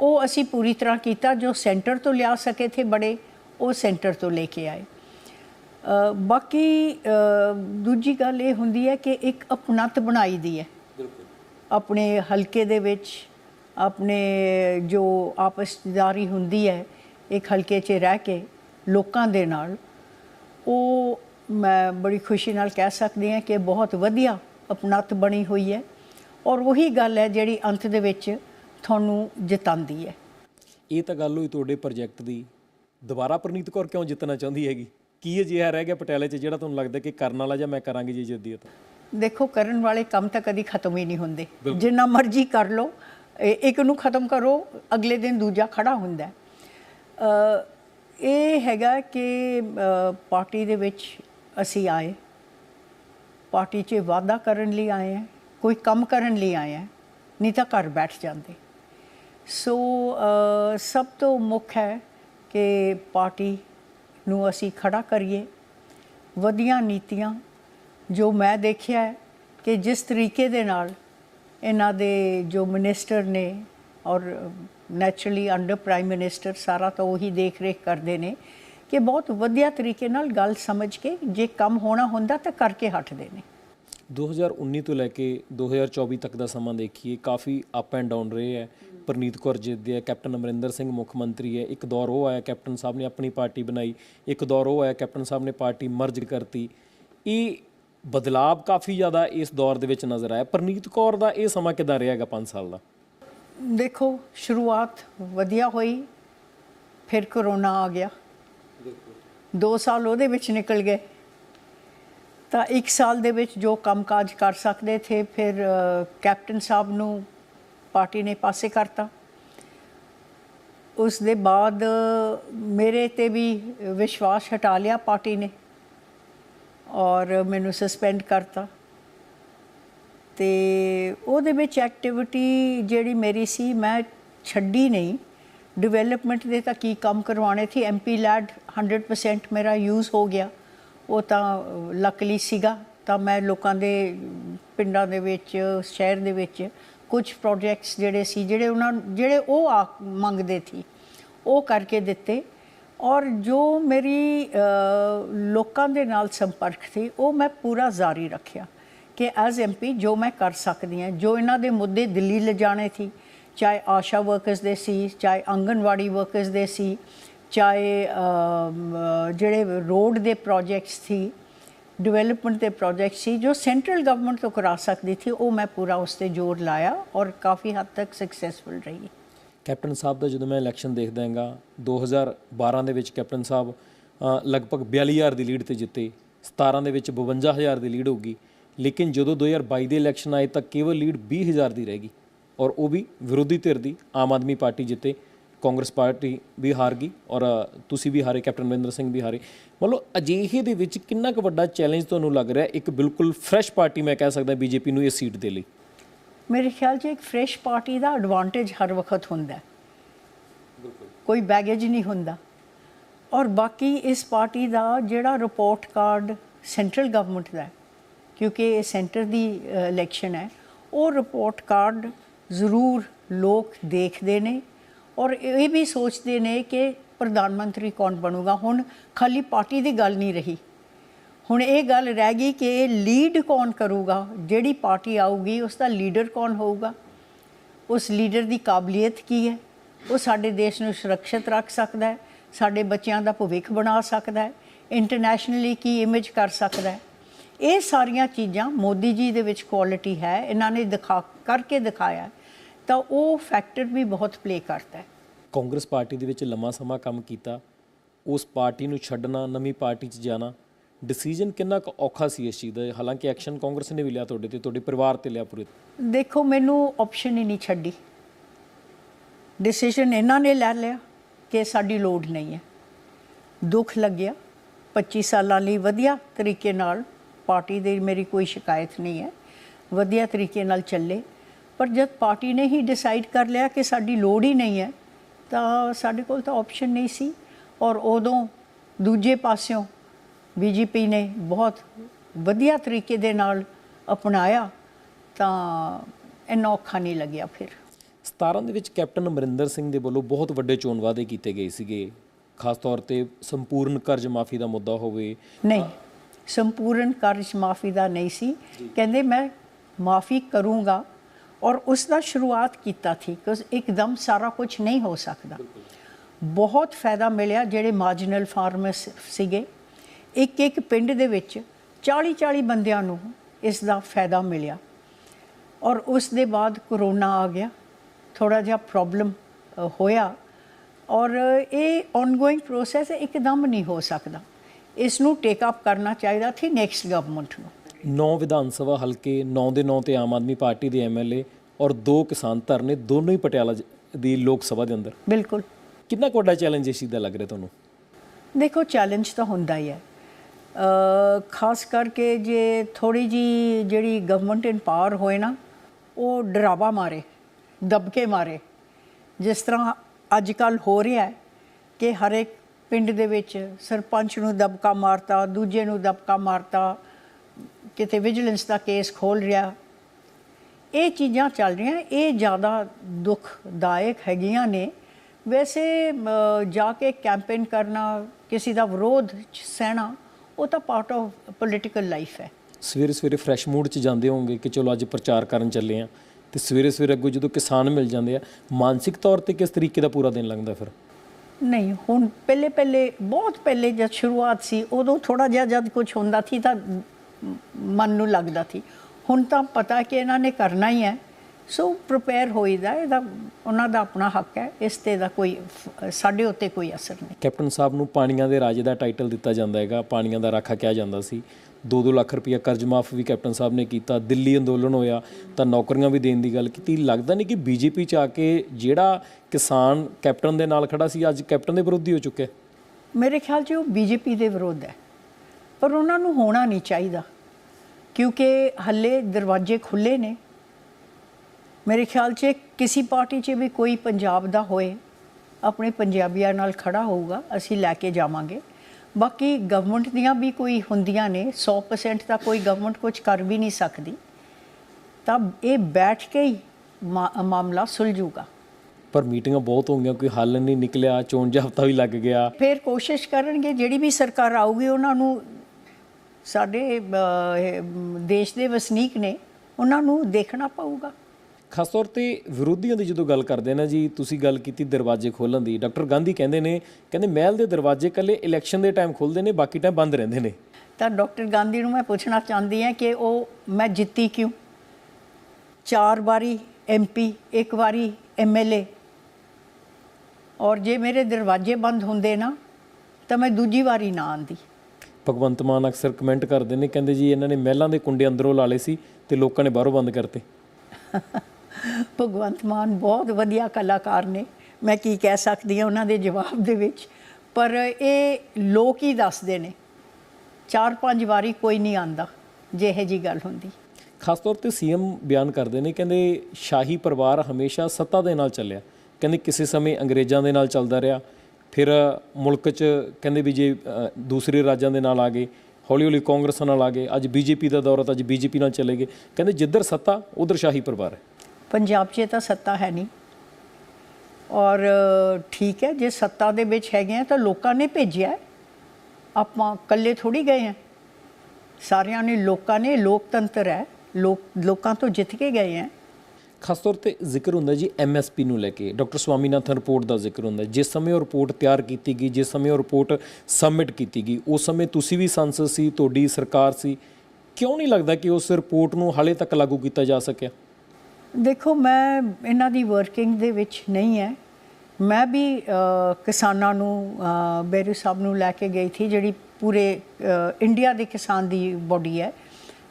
ਉਹ ਅਸੀਂ ਪੂਰੀ ਤਰ੍ਹਾਂ ਕੀਤਾ, ਜੋ ਸੈਂਟਰ ਤੋਂ ਲਿਆ ਸਕੇ ਥੇ ਬੜੇ, ਉਹ ਸੈਂਟਰ ਤੋਂ ਲੈ ਕੇ ਆਏ। ਬਾਕੀ ਦੂਜੀ ਗੱਲ ਇਹ ਹੁੰਦੀ ਹੈ ਕਿ ਇੱਕ ਅਪਣਤ ਬਣਾਈ ਦੀ ਹੈ। ਆਪਣੇ ਹਲਕੇ ਦੇ ਵਿੱਚ ਆਪਣੇ ਜੋ ਆਪਸਦਾਰੀ ਹੁੰਦੀ ਹੈ ਇੱਕ ਹਲਕੇ 'ਚ ਰਹਿ ਕੇ ਲੋਕਾਂ ਦੇ ਨਾਲ ਉਹ ਮੈਂ ਬੜੀ ਖੁਸ਼ੀ ਨਾਲ ਕਹਿ ਸਕਦੀ ਹਾਂ ਕਿ ਬਹੁਤ ਵਧੀਆ ਅਪਣਤ ਬਣੀ ਹੋਈ ਹੈ ਔਰ ਉਹੀ ਗੱਲ ਹੈ ਜਿਹੜੀ ਅੰਤ ਦੇ ਵਿੱਚ ਤੁਹਾਨੂੰ ਜਿਤਾਉਂਦੀ ਹੈ। ਇਹ ਤਾਂ ਗੱਲ ਹੋਈ ਤੁਹਾਡੇ ਪ੍ਰੋਜੈਕਟ ਦੀ। ਦੁਬਾਰਾ ਪ੍ਰਨੀਤ ਕੌਰ ਕਿਉਂ ਜਿੱਤਣਾ ਚਾਹੁੰਦੀ ਹੈਗੀ? ਕੀ ਅਜਿਹਾ ਰਹਿ ਗਿਆ ਪਟਿਆਲੇ 'ਚ ਜਿਹੜਾ ਤੁਹਾਨੂੰ ਲੱਗਦਾ ਕਿ ਕਰਨ ਵਾਲਾ ਜਾਂ ਮੈਂ ਕਰਾਂਗੀ ਜੀ ਜਿੱਦੀ ਤਾਂ ਦੇਖੋ ਕਰਨ ਵਾਲੇ ਕੰਮ ਤਾਂ ਕਦੀ ਖਤਮ ਹੀ ਨਹੀਂ ਹੁੰਦੇ। ਜਿੰਨਾ ਮਰਜ਼ੀ ਕਰ ਲਓ ਇੱਕ ਨੂੰ ਖਤਮ ਕਰੋ ਅਗਲੇ ਦਿਨ ਦੂਜਾ ਖੜਾ ਹੁੰਦਾ ਇਹ ਹੈਗਾ ਕਿ ਪਾਰਟੀ ਦੇ ਵਿੱਚ ਅਸੀਂ ਆਏ। ਪਾਰਟੀ 'ਚ ਵਾਅਦਾ ਕਰਨ ਲਈ ਆਏ ਹਾਂ ਕੋਈ ਕੰਮ ਕਰਨ ਲਈ ਆਏ ਹਾਂ ਨਹੀਂ ਤਾਂ ਘਰ ਬੈਠ ਜਾਂਦੇ। ਸੋ ਸਭ ਤੋਂ ਮੁੱਖ ਹੈ ਕਿ ਪਾਰਟੀ ਨੂੰ ਅਸੀਂ ਖੜਾ ਕਰੀਏ। ਵਧੀਆ ਨੀਤੀਆਂ ਜੋ ਮੈਂ ਦੇਖਿਆ ਹੈ ਕਿ ਜਿਸ ਤਰੀਕੇ ਦੇ ਨਾਲ ਇਹਨਾਂ ਦੇ ਜੋ ਮਿਨਿਸਟਰ ਨੇ ਔਰ ਨੈਚੁਰਲੀ ਅੰਡਰ ਪ੍ਰਾਈਮ ਮਿਨਿਸਟਰ ਸਾਰਾ ਤਾਂ ਉਹੀ ਦੇਖ ਰੇਖ ਕਰਦੇ ਨੇ ਕਿ ਬਹੁਤ ਵਧੀਆ ਤਰੀਕੇ ਨਾਲ ਗੱਲ ਸਮਝ ਕੇ ਜੇ ਕੰਮ ਹੋਣਾ ਹੁੰਦਾ ਤਾਂ ਕਰਕੇ ਹਟਦੇ ਨੇ। 2019 ਤੋਂ ਲੈ ਕੇ 2024 ਤੱਕ ਦਾ ਸਮਾਂ ਦੇਖੀਏ ਕਾਫੀ ਅਪ ਐਂਡ ਡਾਊਨ ਰਹੇ ਹੈ। ਪ੍ਰਨੀਤ ਕੌਰ ਜਿੱਤਦੇ ਹੈ ਕੈਪਟਨ ਅਮਰਿੰਦਰ ਸਿੰਘ ਮੁੱਖ ਮੰਤਰੀ ਹੈ। ਇੱਕ ਦੌਰ ਉਹ ਆਇਆ ਕੈਪਟਨ ਸਾਹਿਬ ਨੇ ਆਪਣੀ ਪਾਰਟੀ ਬਣਾਈ। ਇੱਕ ਦੌਰ ਉਹ ਆਇਆ ਕੈਪਟਨ ਸਾਹਿਬ ਨੇ ਪਾਰਟੀ ਮਰਜ ਕਰਤੀ। ਇਹ ਬਦਲਾਵ ਕਾਫੀ ਜ਼ਿਆਦਾ ਇਸ ਦੌਰ ਦੇ ਵਿੱਚ ਨਜ਼ਰ ਆਇਆ। ਪ੍ਰਨੀਤ ਕੌਰ ਦਾ ਇਹ ਸਮਾਂ ਕਿਦਾਂ ਰਿਹਾਗਾ 5 ਸਾਲ ਦਾ? ਦੇਖੋ ਸ਼ੁਰੂਆਤ ਵਧੀਆ ਹੋਈ ਫਿਰ ਕਰੋਨਾ ਆ ਗਿਆ। 2 ਸਾਲ ਉਹਦੇ ਵਿੱਚ ਨਿਕਲ ਗਏ। ਤਾਂ 1 ਸਾਲ ਦੇ ਵਿੱਚ ਜੋ ਕੰਮਕਾਜ ਕਰ ਸਕਦੇ ਥੇ, ਫਿਰ ਕੈਪਟਨ ਸਾਹਿਬ ਨੂੰ ਪਾਰਟੀ ਨੇ ਪਾਸੇ ਕਰਤਾ। ਉਸ ਦੇ ਬਾਅਦ, ਮੇਰੇ ਤੇ ਵੀ ਵਿਸ਼ਵਾਸ ਹਟਾ ਲਿਆ ਪਾਰਟੀ ਨੇ ਔਰ ਮੈਨੂੰ ਸਸਪੈਂਡ ਕਰਤਾ। ਤੇ ਉਹਦੇ ਵਿੱਚ ਐਕਟੀਵਿਟੀ ਜਿਹੜੀ ਮੇਰੀ ਸੀ, ਮੈਂ ਛੱਡੀ ਨਹੀਂ। ਡਿਵੈਲਪਮੈਂਟ ਦੇ ਤਾਂ ਕੀ ਕੰਮ ਕਰਵਾਉਣੇ ਸੀ? ਐਮਪੀ ਲੈਡ 100% ਮੇਰਾ ਯੂਜ਼ ਹੋ ਗਿਆ। ਉਹ ਤਾਂ ਲੱਕਲੀ ਸੀਗਾ। ਤਾਂ ਮੈਂ ਲੋਕਾਂ ਦੇ, ਪਿੰਡਾਂ ਦੇ ਵਿੱਚ, ਸ਼ਹਿਰ ਦੇ ਵਿੱਚ ਕੁਝ ਪ੍ਰੋਜੈਕਟਸ ਜਿਹੜੇ ਸੀ, ਜਿਹੜੇ ਉਹਨਾਂ ਜਿਹੜੇ ਉਹ ਆ ਮੰਗਦੇ ਸੀ, ਉਹ ਕਰਕੇ ਦਿੱਤੇ। ਔਰ ਜੋ ਮੇਰੀ ਲੋਕਾਂ ਦੇ ਨਾਲ ਸੰਪਰਕ ਸੀ, ਉਹ ਮੈਂ ਪੂਰਾ ਜਾਰੀ ਰੱਖਿਆ ਕਿ ਐਜ਼ ਐਮਪੀ ਜੋ ਮੈਂ ਕਰ ਸਕਦੀ ਹਾਂ, ਜੋ ਇਹਨਾਂ ਦੇ ਮੁੱਦੇ ਦਿੱਲੀ ਲਿਜਾਣੇ ਸੀ, ਚਾਹੇ ਆਸ਼ਾ ਵਰਕਰਸ ਦੇ ਸੀ, ਚਾਹੇ ਆਂਗਨਵਾੜੀ ਵਰਕਰਸ ਦੇ ਸੀ ਚਾਹੇ ਜਿਹੜੇ ਰੋਡ ਦੇ ਪ੍ਰੋਜੈਕਟਸ ਸੀ ਡਿਵੈਲਪਮੈਂਟ ਦੇ ਪ੍ਰੋਜੈਕਟ ਸੀ ਜੋ ਸੈਂਟਰਲ ਗਵਰਨਮੈਂਟ ਤੋਂ ਕਰਾ ਸਕਦੀ ਸੀ ਉਹ ਮੈਂ ਪੂਰਾ ਉਸ ਤੇ ਜ਼ੋਰ ਲਾਇਆ ਔਰ ਕਾਫੀ ਹੱਦ ਤੱਕ ਸਕਸੈਸਫੁਲ ਰਹੀ। ਕੈਪਟਨ ਸਾਹਿਬ ਦਾ ਜਦੋਂ ਮੈਂ ਇਲੈਕਸ਼ਨ ਦੇਖਦਾ ਹਾਂਗਾ 2012 ਦੇ ਵਿੱਚ ਕੈਪਟਨ ਸਾਹਿਬ ਅ, ਲਗਭਗ 42000 ਦੀ ਲੀਡ ਤੇ ਜਿੱਤੇ 17 ਦੇ ਵਿੱਚ 52000 ਦੀ ਲੀਡ ਹੋਗੀ ਲੇਕਿਨ ਜਦੋਂ 2022 ਦੇ ਇਲੈਕਸ਼ਨ ਆਏ ਤਾਂ ਕੇਵਲ ਲੀਡ 20000 ਦੀ ਰਹਿ ਗਈ ਔਰ ਉਹ ਵੀ ਵਿਰੋਧੀ ਧਿਰ ਦੀ ਆਮ ਆਦਮੀ ਪਾਰਟੀ ਜਿੱਤੇ। ਕਾਂਗਰਸ ਪਾਰਟੀ ਵੀ ਹਾਰ ਗਈ ਔਰ ਤੁਸੀਂ ਵੀ ਹਾਰੇ, ਕੈਪਟਨ ਅਮਰਿੰਦਰ ਸਿੰਘ ਵੀ ਹਾਰੇ। ਮਤਲਬ ਅਜਿਹੇ ਦੇ ਵਿੱਚ ਕਿੰਨਾ ਕੁ ਵੱਡਾ ਚੈਲੰਜ ਤੁਹਾਨੂੰ ਲੱਗ ਰਿਹਾ? ਇੱਕ ਬਿਲਕੁਲ ਫਰੈਸ਼ ਪਾਰਟੀ ਮੈਂ ਕਹਿ ਸਕਦਾ ਬੀਜੇਪੀ ਨੂੰ ਇਹ ਸੀਟ ਦੇ ਲਈ। ਮੇਰੇ ਖਿਆਲ 'ਚ ਇੱਕ ਫਰੈਸ਼ ਪਾਰਟੀ ਦਾ ਐਡਵਾਂਟੇਜ ਹਰ ਵਕਤ ਹੁੰਦਾ ਕੋਈ ਬੈਗੇਜ ਨਹੀਂ ਹੁੰਦਾ। ਔਰ ਬਾਕੀ ਇਸ ਪਾਰਟੀ ਦਾ ਜਿਹੜਾ ਰਿਪੋਰਟ ਕਾਰਡ ਸੈਂਟਰਲ ਗਵਰਨਮੈਂਟ ਦਾ ਕਿਉਂਕਿ ਇਹ ਸੈਂਟਰ ਦੀ ਇਲੈਕਸ਼ਨ ਹੈ, ਉਹ ਰਿਪੋਰਟ ਕਾਰਡ ਜ਼ਰੂਰ ਲੋਕ ਦੇਖਦੇ ਨੇ। ਔਰ ਇਹ ਵੀ ਸੋਚਦੇ ਨੇ ਕਿ ਪ੍ਰਧਾਨ ਮੰਤਰੀ ਕੌਣ ਬਣੂਗਾ। ਹੁਣ ਖਾਲੀ ਪਾਰਟੀ ਦੀ ਗੱਲ ਨਹੀਂ ਰਹੀ। ਹੁਣ ਇਹ ਗੱਲ ਰਹਿ ਗਈ ਕਿ ਲੀਡ ਕੌਣ ਕਰੂਗਾ? ਜਿਹੜੀ ਪਾਰਟੀ ਆਊਗੀ ਉਸ ਦਾ ਲੀਡਰ ਕੌਣ ਹੋਊਗਾ? ਉਸ ਲੀਡਰ ਦੀ ਕਾਬਲੀਅਤ ਕੀ ਹੈ? ਉਹ ਸਾਡੇ ਦੇਸ਼ ਨੂੰ ਸੁਰੱਖਿਅਤ ਰੱਖ ਸਕਦਾ ਹੈ, ਸਾਡੇ ਬੱਚਿਆਂ ਦਾ ਭਵਿੱਖ ਬਣਾ ਸਕਦਾ ਹੈ ਇੰਟਰਨੈਸ਼ਨਲੀ ਕੀ ਇਮੇਜ ਕਰ ਸਕਦਾ ਹੈ। ਇਹ ਸਾਰੀਆਂ ਚੀਜ਼ਾਂ ਮੋਦੀ ਜੀ ਦੇ ਵਿੱਚ ਕੁਆਲਿਟੀ ਹੈ। ਇਹਨਾਂ ਨੇ ਦਿਖਾ ਕਰਕੇ ਦਿਖਾਇਆ ਤਾਂ ਉਹ ਫੈਕਟਰ ਵੀ ਬਹੁਤ ਪਲੇ ਕਰਦਾ ਹੈ। ਕਾਂਗਰਸ ਪਾਰਟੀ ਦੇ ਵਿੱਚ ਲੰਮਾ ਸਮਾਂ ਕੰਮ ਕੀਤਾ ਉਸ ਪਾਰਟੀ ਨੂੰ ਛੱਡਣਾ ਨਵੀਂ ਪਾਰਟੀ 'ਚ ਜਾਣਾ ਡਿਸੀਜਨ ਕਿੰਨਾ ਕੁ ਔਖਾ ਸੀ ਇਸ ਚੀਜ਼ ਦਾ? ਹਾਲਾਂਕਿ ਐਕਸ਼ਨ ਕਾਂਗਰਸ ਨੇ ਵੀ ਲਿਆ ਤੁਹਾਡੇ ਤੇ ਤੁਹਾਡੇ ਪਰਿਵਾਰ ਤੇ ਲਿਆ ਪੂਰੇ। ਦੇਖੋ ਮੈਨੂੰ ਆਪਸ਼ਨ ਹੀ ਨਹੀਂ ਛੱਡੀ। ਡਿਸੀਜਨ ਇਹਨਾਂ ਨੇ ਲੈ ਲਿਆ ਕਿ ਸਾਡੀ ਲੋੜ ਨਹੀਂ ਹੈ। ਦੁੱਖ ਲੱਗਿਆ 25 ਸਾਲਾਂ ਲਈ ਵਧੀਆ ਤਰੀਕੇ ਨਾਲ ਪਾਰਟੀ ਦੀ ਮੇਰੀ ਕੋਈ ਸ਼ਿਕਾਇਤ ਨਹੀਂ ਹੈ। ਵਧੀਆ ਤਰੀਕੇ ਨਾਲ ਚੱਲੇ। ਪਰ ਜਦ ਪਾਰਟੀ ਨੇ ਹੀ ਡਿਸਾਈਡ ਕਰ ਲਿਆ ਕਿ ਸਾਡੀ ਲੋੜ ਹੀ ਨਹੀਂ ਹੈ ਤਾਂ ਸਾਡੇ ਕੋਲ ਤਾਂ ਆਪਸ਼ਨ ਨਹੀਂ ਸੀ। ਔਰ ਉਦੋਂ ਦੂਜੇ ਪਾਸਿਓਂ ਬੀਜੇਪੀ ਨੇ ਬਹੁਤ ਵਧੀਆ ਤਰੀਕੇ ਦੇ ਨਾਲ ਅਪਣਾਇਆ ਤਾਂ ਇੰਨਾ ਔਖਾ ਨਹੀਂ ਲੱਗਿਆ ਫਿਰ। 17 ਦੇ ਵਿੱਚ ਕੈਪਟਨ ਅਮਰਿੰਦਰ ਸਿੰਘ ਦੇ ਵੱਲੋਂ ਬਹੁਤ ਵੱਡੇ ਚੋਣ ਵਾਅਦੇ ਕੀਤੇ ਗਏ ਸੀਗੇ। ਖਾਸ ਤੌਰ ਤੇ ਸੰਪੂਰਨ ਕਰਜ਼ ਮਾਫੀ ਦਾ ਮੁੱਦਾ ਹੋਵੇ। ਨਹੀਂ ਸੰਪੂਰਨ ਕਰਜ਼ ਮਾਫੀ ਦਾ ਨਹੀਂ ਸੀ। ਕਹਿੰਦੇ ਮੈਂ ਮਾਫੀ ਕਰੂੰਗਾ ਔਰ ਉਸ ਦਾ ਸ਼ੁਰੂਆਤ ਕੀਤਾ ਸੀ ਕਿ ਇੱਕਦਮ ਸਾਰਾ ਕੁਝ ਨਹੀਂ ਹੋ ਸਕਦਾ। ਬਹੁਤ ਫਾਇਦਾ ਮਿਲਿਆ ਜਿਹੜੇ ਮਾਰਜਨਲ ਫਾਰਮਰਸ ਸੀਗੇ। ਇੱਕ ਇੱਕ ਪਿੰਡ ਦੇ ਵਿੱਚ 40 40 ਬੰਦਿਆਂ ਨੂੰ ਇਸ ਦਾ ਫਾਇਦਾ ਮਿਲਿਆ। ਔਰ ਉਸ ਦੇ ਬਾਅਦ ਕਰੋਨਾ ਆ ਗਿਆ। ਥੋੜਾ ਜਿਹਾ ਪ੍ਰੋਬਲਮ ਹੋਇਆ। ਔਰ ਇਹ ਔਨਗੋਇੰਗ ਪ੍ਰੋਸੈਸ ਹੈ ਇੱਕਦਮ ਨਹੀਂ ਹੋ ਸਕਦਾ। ਇਸ ਨੂੰ ਟੇਕ ਅਪ ਕਰਨਾ ਚਾਹੀਦਾ ਸੀ ਨੈਕਸਟ ਗਵਰਨਮੈਂਟ ਨੂੰ। ਨੌ ਵਿਧਾਨ ਸਭਾ ਹਲਕੇ 9 ਦੇ 9 ਤੇ ਆਮ ਆਦਮੀ ਪਾਰਟੀ ਦੇ ਐਮਐਲਏ ਔਰ ਦੋ ਕਿਸਾਨ ਧਰਨੇ ਦੋਨੋਂ ਹੀ ਪਟਿਆਲਾ ਦੀ ਲੋਕ ਸਭਾ ਦੇ ਅੰਦਰ। ਬਿਲਕੁਲ। ਕਿੰਨਾ ਕੁ ਵੱਡਾ ਚੈਲੰਜ ਇਸ ਦਾ ਲੱਗ ਰਿਹਾ ਤੁਹਾਨੂੰ? ਦੇਖੋ ਚੈਲੰਜ ਤਾਂ ਹੁੰਦਾ ਹੀ ਹੈ। ਖਾਸ ਕਰਕੇ ਜੇ ਥੋੜੀ ਜੀ ਜਿਹੜੀ ਗਵਰਨਮੈਂਟ ਇਨ ਪਾਵਰ ਹੋਏ ਨਾ ਉਹ ਡਰਾਵਾ ਮਾਰੇ ਦਬਕੇ ਮਾਰੇ। ਜਿਸ ਤਰ੍ਹਾਂ ਅੱਜ ਕੱਲ ਹੋ ਰਿਹਾ ਹੈ ਕਿ ਹਰ ਇੱਕ ਪਿੰਡ ਦੇ ਵਿੱਚ ਸਰਪੰਚ ਨੂੰ ਦਬਕਾ ਮਾਰਤਾ ਦੂਜੇ ਨੂੰ ਦਬਕਾ ਮਾਰਤਾ ਕਿਤੇ ਵਿਜੀਲੈਂਸ ਦਾ ਕੇਸ ਖੋਲ ਰਿਹਾ। ਇਹ ਚੀਜ਼ਾਂ ਚੱਲ ਰਹੀਆਂ ਇਹ ਜ਼ਿਆਦਾ ਦੁਖਦਾਇਕ ਹੈਗੀਆਂ ਨੇ। ਵੈਸੇ ਜਾ ਕੇ ਕੈਂਪੇਨ ਕਰਨਾ ਕਿਸੇ ਦਾ ਵਿਰੋਧ ਸਹਿਣਾ ਉਹ ਤਾਂ ਪਾਰਟ ਆਫ ਪੋਲੀਟੀਕਲ ਲਾਈਫ ਹੈ। ਸਵੇਰੇ ਸਵੇਰੇ ਫਰੈਸ਼ ਮੂਡ 'ਚ ਜਾਂਦੇ ਹੋਵੋਗੇ ਕਿ ਚਲੋ ਅੱਜ ਪ੍ਰਚਾਰ ਕਰਨ ਚੱਲੇ ਆ। ਤੇ ਸਵੇਰੇ ਸਵੇਰੇ ਅੱਗੋਂ ਜਦੋਂ ਕਿਸਾਨ ਮਿਲ ਜਾਂਦੇ ਆ ਮਾਨਸਿਕ ਤੌਰ ਤੇ ਕਿਸ ਤਰੀਕੇ ਦਾ ਪੂਰਾ ਦਿਨ ਲੰਘਦਾ ਫਿਰ? ਨਹੀਂ ਹੁਣ ਪਹਿਲੇ ਪਹਿਲੇ ਬਹੁਤ ਪਹਿਲੇ ਜਦ ਸ਼ੁਰੂਆਤ ਸੀ ਉਦੋਂ ਥੋੜਾ ਜਿਹਾ ਜਦ ਕੁਝ ਹੁੰਦਾ ਸੀ ਤਾਂ ਮਨ ਨੂੰ ਲੱਗਦਾ ਸੀ। ਹੁਣ ਤਾਂ ਪਤਾ ਕਿ ਇਹਨਾਂ ਨੇ ਕਰਨਾ ਹੀ ਹੈ। ਸੋ ਪ੍ਰਿਪੇਅਰ ਹੋਈਦਾ ਇਹਦਾ ਉਹਨਾਂ ਦਾ ਆਪਣਾ ਹੱਕ ਹੈ। ਇਸ ਤੇ ਦਾ ਕੋਈ ਸਾਡੇ ਉੱਤੇ ਕੋਈ ਅਸਰ ਨਹੀਂ। ਕੈਪਟਨ ਸਾਹਿਬ ਨੂੰ ਪਾਣੀਆਂ ਦੇ ਰਾਜੇ ਦਾ ਟਾਈਟਲ ਦਿੱਤਾ ਜਾਂਦਾ ਹੈਗਾ। ਪਾਣੀਆਂ ਦਾ ਰਾਖਾ ਕਿਹਾ ਜਾਂਦਾ ਸੀ। 2-2 ਲੱਖ ਰੁਪਇਆ ਕਰਜ਼ ਮਾਫ ਵੀ ਕੈਪਟਨ ਸਾਹਿਬ ਨੇ ਕੀਤਾ। ਦਿੱਲੀ ਅੰਦੋਲਨ ਹੋਇਆ ਤਾਂ ਨੌਕਰੀਆਂ ਵੀ ਦੇਣ ਦੀ ਗੱਲ ਕੀਤੀ। ਲੱਗਦਾ ਨਹੀਂ ਕਿ ਬੀਜੇਪੀ ਚ ਆ ਕੇ ਜਿਹੜਾ ਕਿਸਾਨ ਕੈਪਟਨ ਦੇ ਨਾਲ ਖੜਾ ਸੀ ਅੱਜ ਕੈਪਟਨ ਦੇ ਵਿਰੋਧੀ ਹੋ ਚੁੱਕਿਆ ਮੇਰੇ ਖਿਆਲ 'ਚ ਉਹ ਬੀਜੇਪੀ ਦੇ ਵਿਰੋਧ ਹੈ। ਪਰ ਉਹਨਾਂ ਨੂੰ ਹੋਣਾ ਨਹੀਂ ਚਾਹੀਦਾ। ਕਿਉਂਕਿ ਹੱਲੇ ਦਰਵਾਜ਼ੇ ਖੁੱਲੇ ਨੇ। ਮੇਰੇ ਖਿਆਲ 'ਚ ਕਿਸੇ ਪਾਰਟੀ 'ਚ ਵੀ ਕੋਈ ਪੰਜਾਬ ਦਾ ਹੋਏ ਆਪਣੇ ਪੰਜਾਬੀਆਂ ਨਾਲ ਖੜਾ ਹੋਊਗਾ ਅਸੀਂ ਲੈ ਕੇ ਜਾਵਾਂਗੇ। ਬਾਕੀ ਗਵਰਨਮੈਂਟ ਦੀਆਂ ਵੀ ਕੋਈ ਹੁੰਦੀਆਂ ਨੇ 100% ਤਾਂ ਕੋਈ ਗਵਰਨਮੈਂਟ ਕੁਝ ਕਰ ਵੀ ਨਹੀਂ ਸਕਦੀ। ਤਾਂ ਇਹ ਬੈਠ ਕੇ ਹੀ ਮਾਮਲਾ ਸੁਲਝੂਗਾ। ਪਰ ਮੀਟਿੰਗਾਂ ਬਹੁਤ ਹੋ ਗਈਆਂ ਕੋਈ ਹੱਲ ਨਹੀਂ ਨਿਕਲਿਆ ਚੋਣ ਜਾਬਤਾ ਵੀ ਲੱਗ ਗਿਆ। ਫਿਰ ਕੋਸ਼ਿਸ਼ ਕਰਨਗੇ ਜਿਹੜੀ ਵੀ ਸਰਕਾਰ ਆਊਗੀ ਉਹਨਾਂ ਨੂੰ ਸਾਡੇ ਦੇਸ਼ ਦੇ ਵਸਨੀਕ ਨੇ ਉਹਨਾਂ ਨੂੰ ਦੇਖਣਾ ਪਊਗਾ। ਖਾਸ ਤੌਰ ਤੇ ਵਿਰੋਧੀਆਂ ਦੀ ਜਦੋਂ ਗੱਲ ਕਰਦੇ ਨਾ ਜੀ ਤੁਸੀਂ ਗੱਲ ਕੀਤੀ ਦਰਵਾਜ਼ੇ ਖੋਲਣ ਦੀ ਡਾਕਟਰ ਗਾਂਧੀ ਕਹਿੰਦੇ ਨੇ ਕਹਿੰਦੇ ਮਹਿਲ ਦੇ ਦਰਵਾਜ਼ੇ ਕੱਲੇ ਇਲੈਕਸ਼ਨ ਦੇ ਟਾਈਮ ਖੁੱਲਦੇ ਨੇ ਬਾਕੀ ਟਾਈਮ ਬੰਦ ਰਹਿੰਦੇ ਨੇ। ਤਾਂ ਡਾਕਟਰ ਗਾਂਧੀ ਨੂੰ ਮੈਂ ਪੁੱਛਣਾ ਚਾਹੁੰਦੀ ਹਾਂ ਕਿ ਉਹ ਮੈਂ ਜਿੱਤੀ ਕਿਉਂ? ਚਾਰ ਵਾਰੀ ਐਮਪੀ ਇੱਕ ਵਾਰੀ ਐਮਐਲਏ ਔਰ ਜੇ ਮੇਰੇ ਦਰਵਾਜ਼ੇ ਬੰਦ ਹੁੰਦੇ ਨਾ ਤਾਂ ਮੈਂ ਦੂਜੀ ਵਾਰੀ ਨਾ ਆਂਦੀ ਭਗਵੰਤ ਮਾਨ ਅਕਸਰ ਕਮੈਂਟ ਕਰਦੇ ਨੇ ਕਹਿੰਦੇ ਜੀ ਇਹਨਾਂ ਨੇ ਮਹਿਲਾਂ ਦੇ ਕੁੰਡੇ ਅੰਦਰੋਂ ਲਾ ਲਏ ਸੀ ਤੇ ਲੋਕਾਂ ਨੇ ਬਾਹਰੋਂ ਬੰਦ ਕਰਤੇ। *laughs* ਭਗਵੰਤ ਮਾਨ ਬਹੁਤ ਵਧੀਆ ਕਲਾਕਾਰ ਨੇ। ਮੈਂ ਕੀ ਕਹਿ ਸਕਦੀ ਹਾਂ ਉਹਨਾਂ ਦੇ ਜਵਾਬ ਦੇ ਵਿੱਚ। ਪਰ ਇਹ ਲੋਕ ਹੀ ਦੱਸਦੇ ਨੇ। ਚਾਰ ਪੰਜ ਵਾਰੀ ਕੋਈ ਨਹੀਂ ਆਂਦਾ ਜੇ ਇਹ ਜੀ ਗੱਲ ਹੁੰਦੀ। ਖਾਸ ਤੌਰ ਤੇ ਸੀਐਮ ਬਿਆਨ ਕਰਦੇ ਨੇ ਕਹਿੰਦੇ ਸ਼ਾਹੀ ਪਰਿਵਾਰ ਹਮੇਸ਼ਾ ਸੱਤਾ ਦੇ ਨਾਲ ਚੱਲਿਆ। ਕਹਿੰਦੇ ਕਿਸੇ ਸਮੇਂ ਅੰਗਰੇਜ਼ਾਂ ਦੇ ਨਾਲ ਚੱਲਦਾ ਰਿਹਾ। ਫਿਰ ਮੁਲਕ 'ਚ ਕਹਿੰਦੇ ਵੀ ਜੇ ਦੂਸਰੇ ਰਾਜਾਂ ਦੇ ਨਾਲ ਆ ਗਏ, ਹੌਲੀ ਹੌਲੀ ਕਾਂਗਰਸ ਨਾਲ ਆ ਗਏ, ਅੱਜ ਬੀਜੇਪੀ ਦਾ ਦੌਰ ਤਾਂ ਅੱਜ ਬੀਜੇਪੀ ਨਾਲ ਚਲੇ ਗਏ। ਕਹਿੰਦੇ ਜਿੱਧਰ ਸੱਤਾ, ਉਧਰ ਸ਼ਾਹੀ ਪਰਿਵਾਰ ਹੈ। ਪੰਜਾਬ 'ਚ ਤਾਂ ਸੱਤਾ ਹੈ ਨਹੀਂ। ਔਰ ਠੀਕ ਹੈ, ਜੇ ਸੱਤਾ ਦੇ ਵਿੱਚ ਹੈਗੇ ਆ ਤਾਂ ਲੋਕਾਂ ਨੇ ਭੇਜਿਆ ਆਪਾਂ ਇਕੱਲੇ ਥੋੜੀ ਗਏ ਆ ਸਾਰਿਆਂ ਨੇ ਲੋਕਾਂ ਨੇ ਲੋਕਤੰਤਰ ਹੈ। ਲੋਕ, ਲੋਕਾਂ ਤੋਂ ਜਿੱਤ ਕੇ ਗਏ ਆ ਖਾਸ ਤੌਰ ਤੇ ਜ਼ਿਕਰ ਹੁੰਦਾ ਜੀ ਐਮਐਸਪੀ ਨੂੰ ਲੈ ਕੇ। ਡਾਕਟਰ ਸਵਾਮੀਨਾਥਨ ਰਿਪੋਰਟ ਦਾ ਜ਼ਿਕਰ ਹੁੰਦਾ। ਜਿਸ ਸਮੇਂ ਉਹ ਰਿਪੋਰਟ ਤਿਆਰ ਕੀਤੀ ਗਈ, ਜਿਸ ਸਮੇਂ ਉਹ ਰਿਪੋਰਟ ਸਬਮਿਟ ਕੀਤੀ ਗਈ, ਉਸ ਸਮੇਂ ਤੁਸੀਂ ਵੀ ਸੰਸਦ ਸੀ, ਤੁਹਾਡੀ ਸਰਕਾਰ ਸੀ। ਕਿਉਂ ਨਹੀਂ ਲੱਗਦਾ ਕਿ ਉਸ ਰਿਪੋਰਟ ਨੂੰ ਹਾਲੇ ਤੱਕ ਲਾਗੂ ਕੀਤਾ ਜਾ ਸਕਿਆ? ਦੇਖੋ, ਮੈਂ ਇਹਨਾਂ ਦੀ ਵਰਕਿੰਗ ਦੇ ਵਿੱਚ ਨਹੀਂ ਹੈ ਮੈਂ ਵੀ ਕਿਸਾਨਾਂ ਨੂੰ ਬੇਰੂ ਸਾਹਿਬ ਨੂੰ ਲੈ ਕੇ ਗਈ ਸੀ ਜਿਹੜੀ ਪੂਰੇ ਇੰਡੀਆ ਦੇ ਕਿਸਾਨ ਦੀ ਬੋਡੀ ਹੈ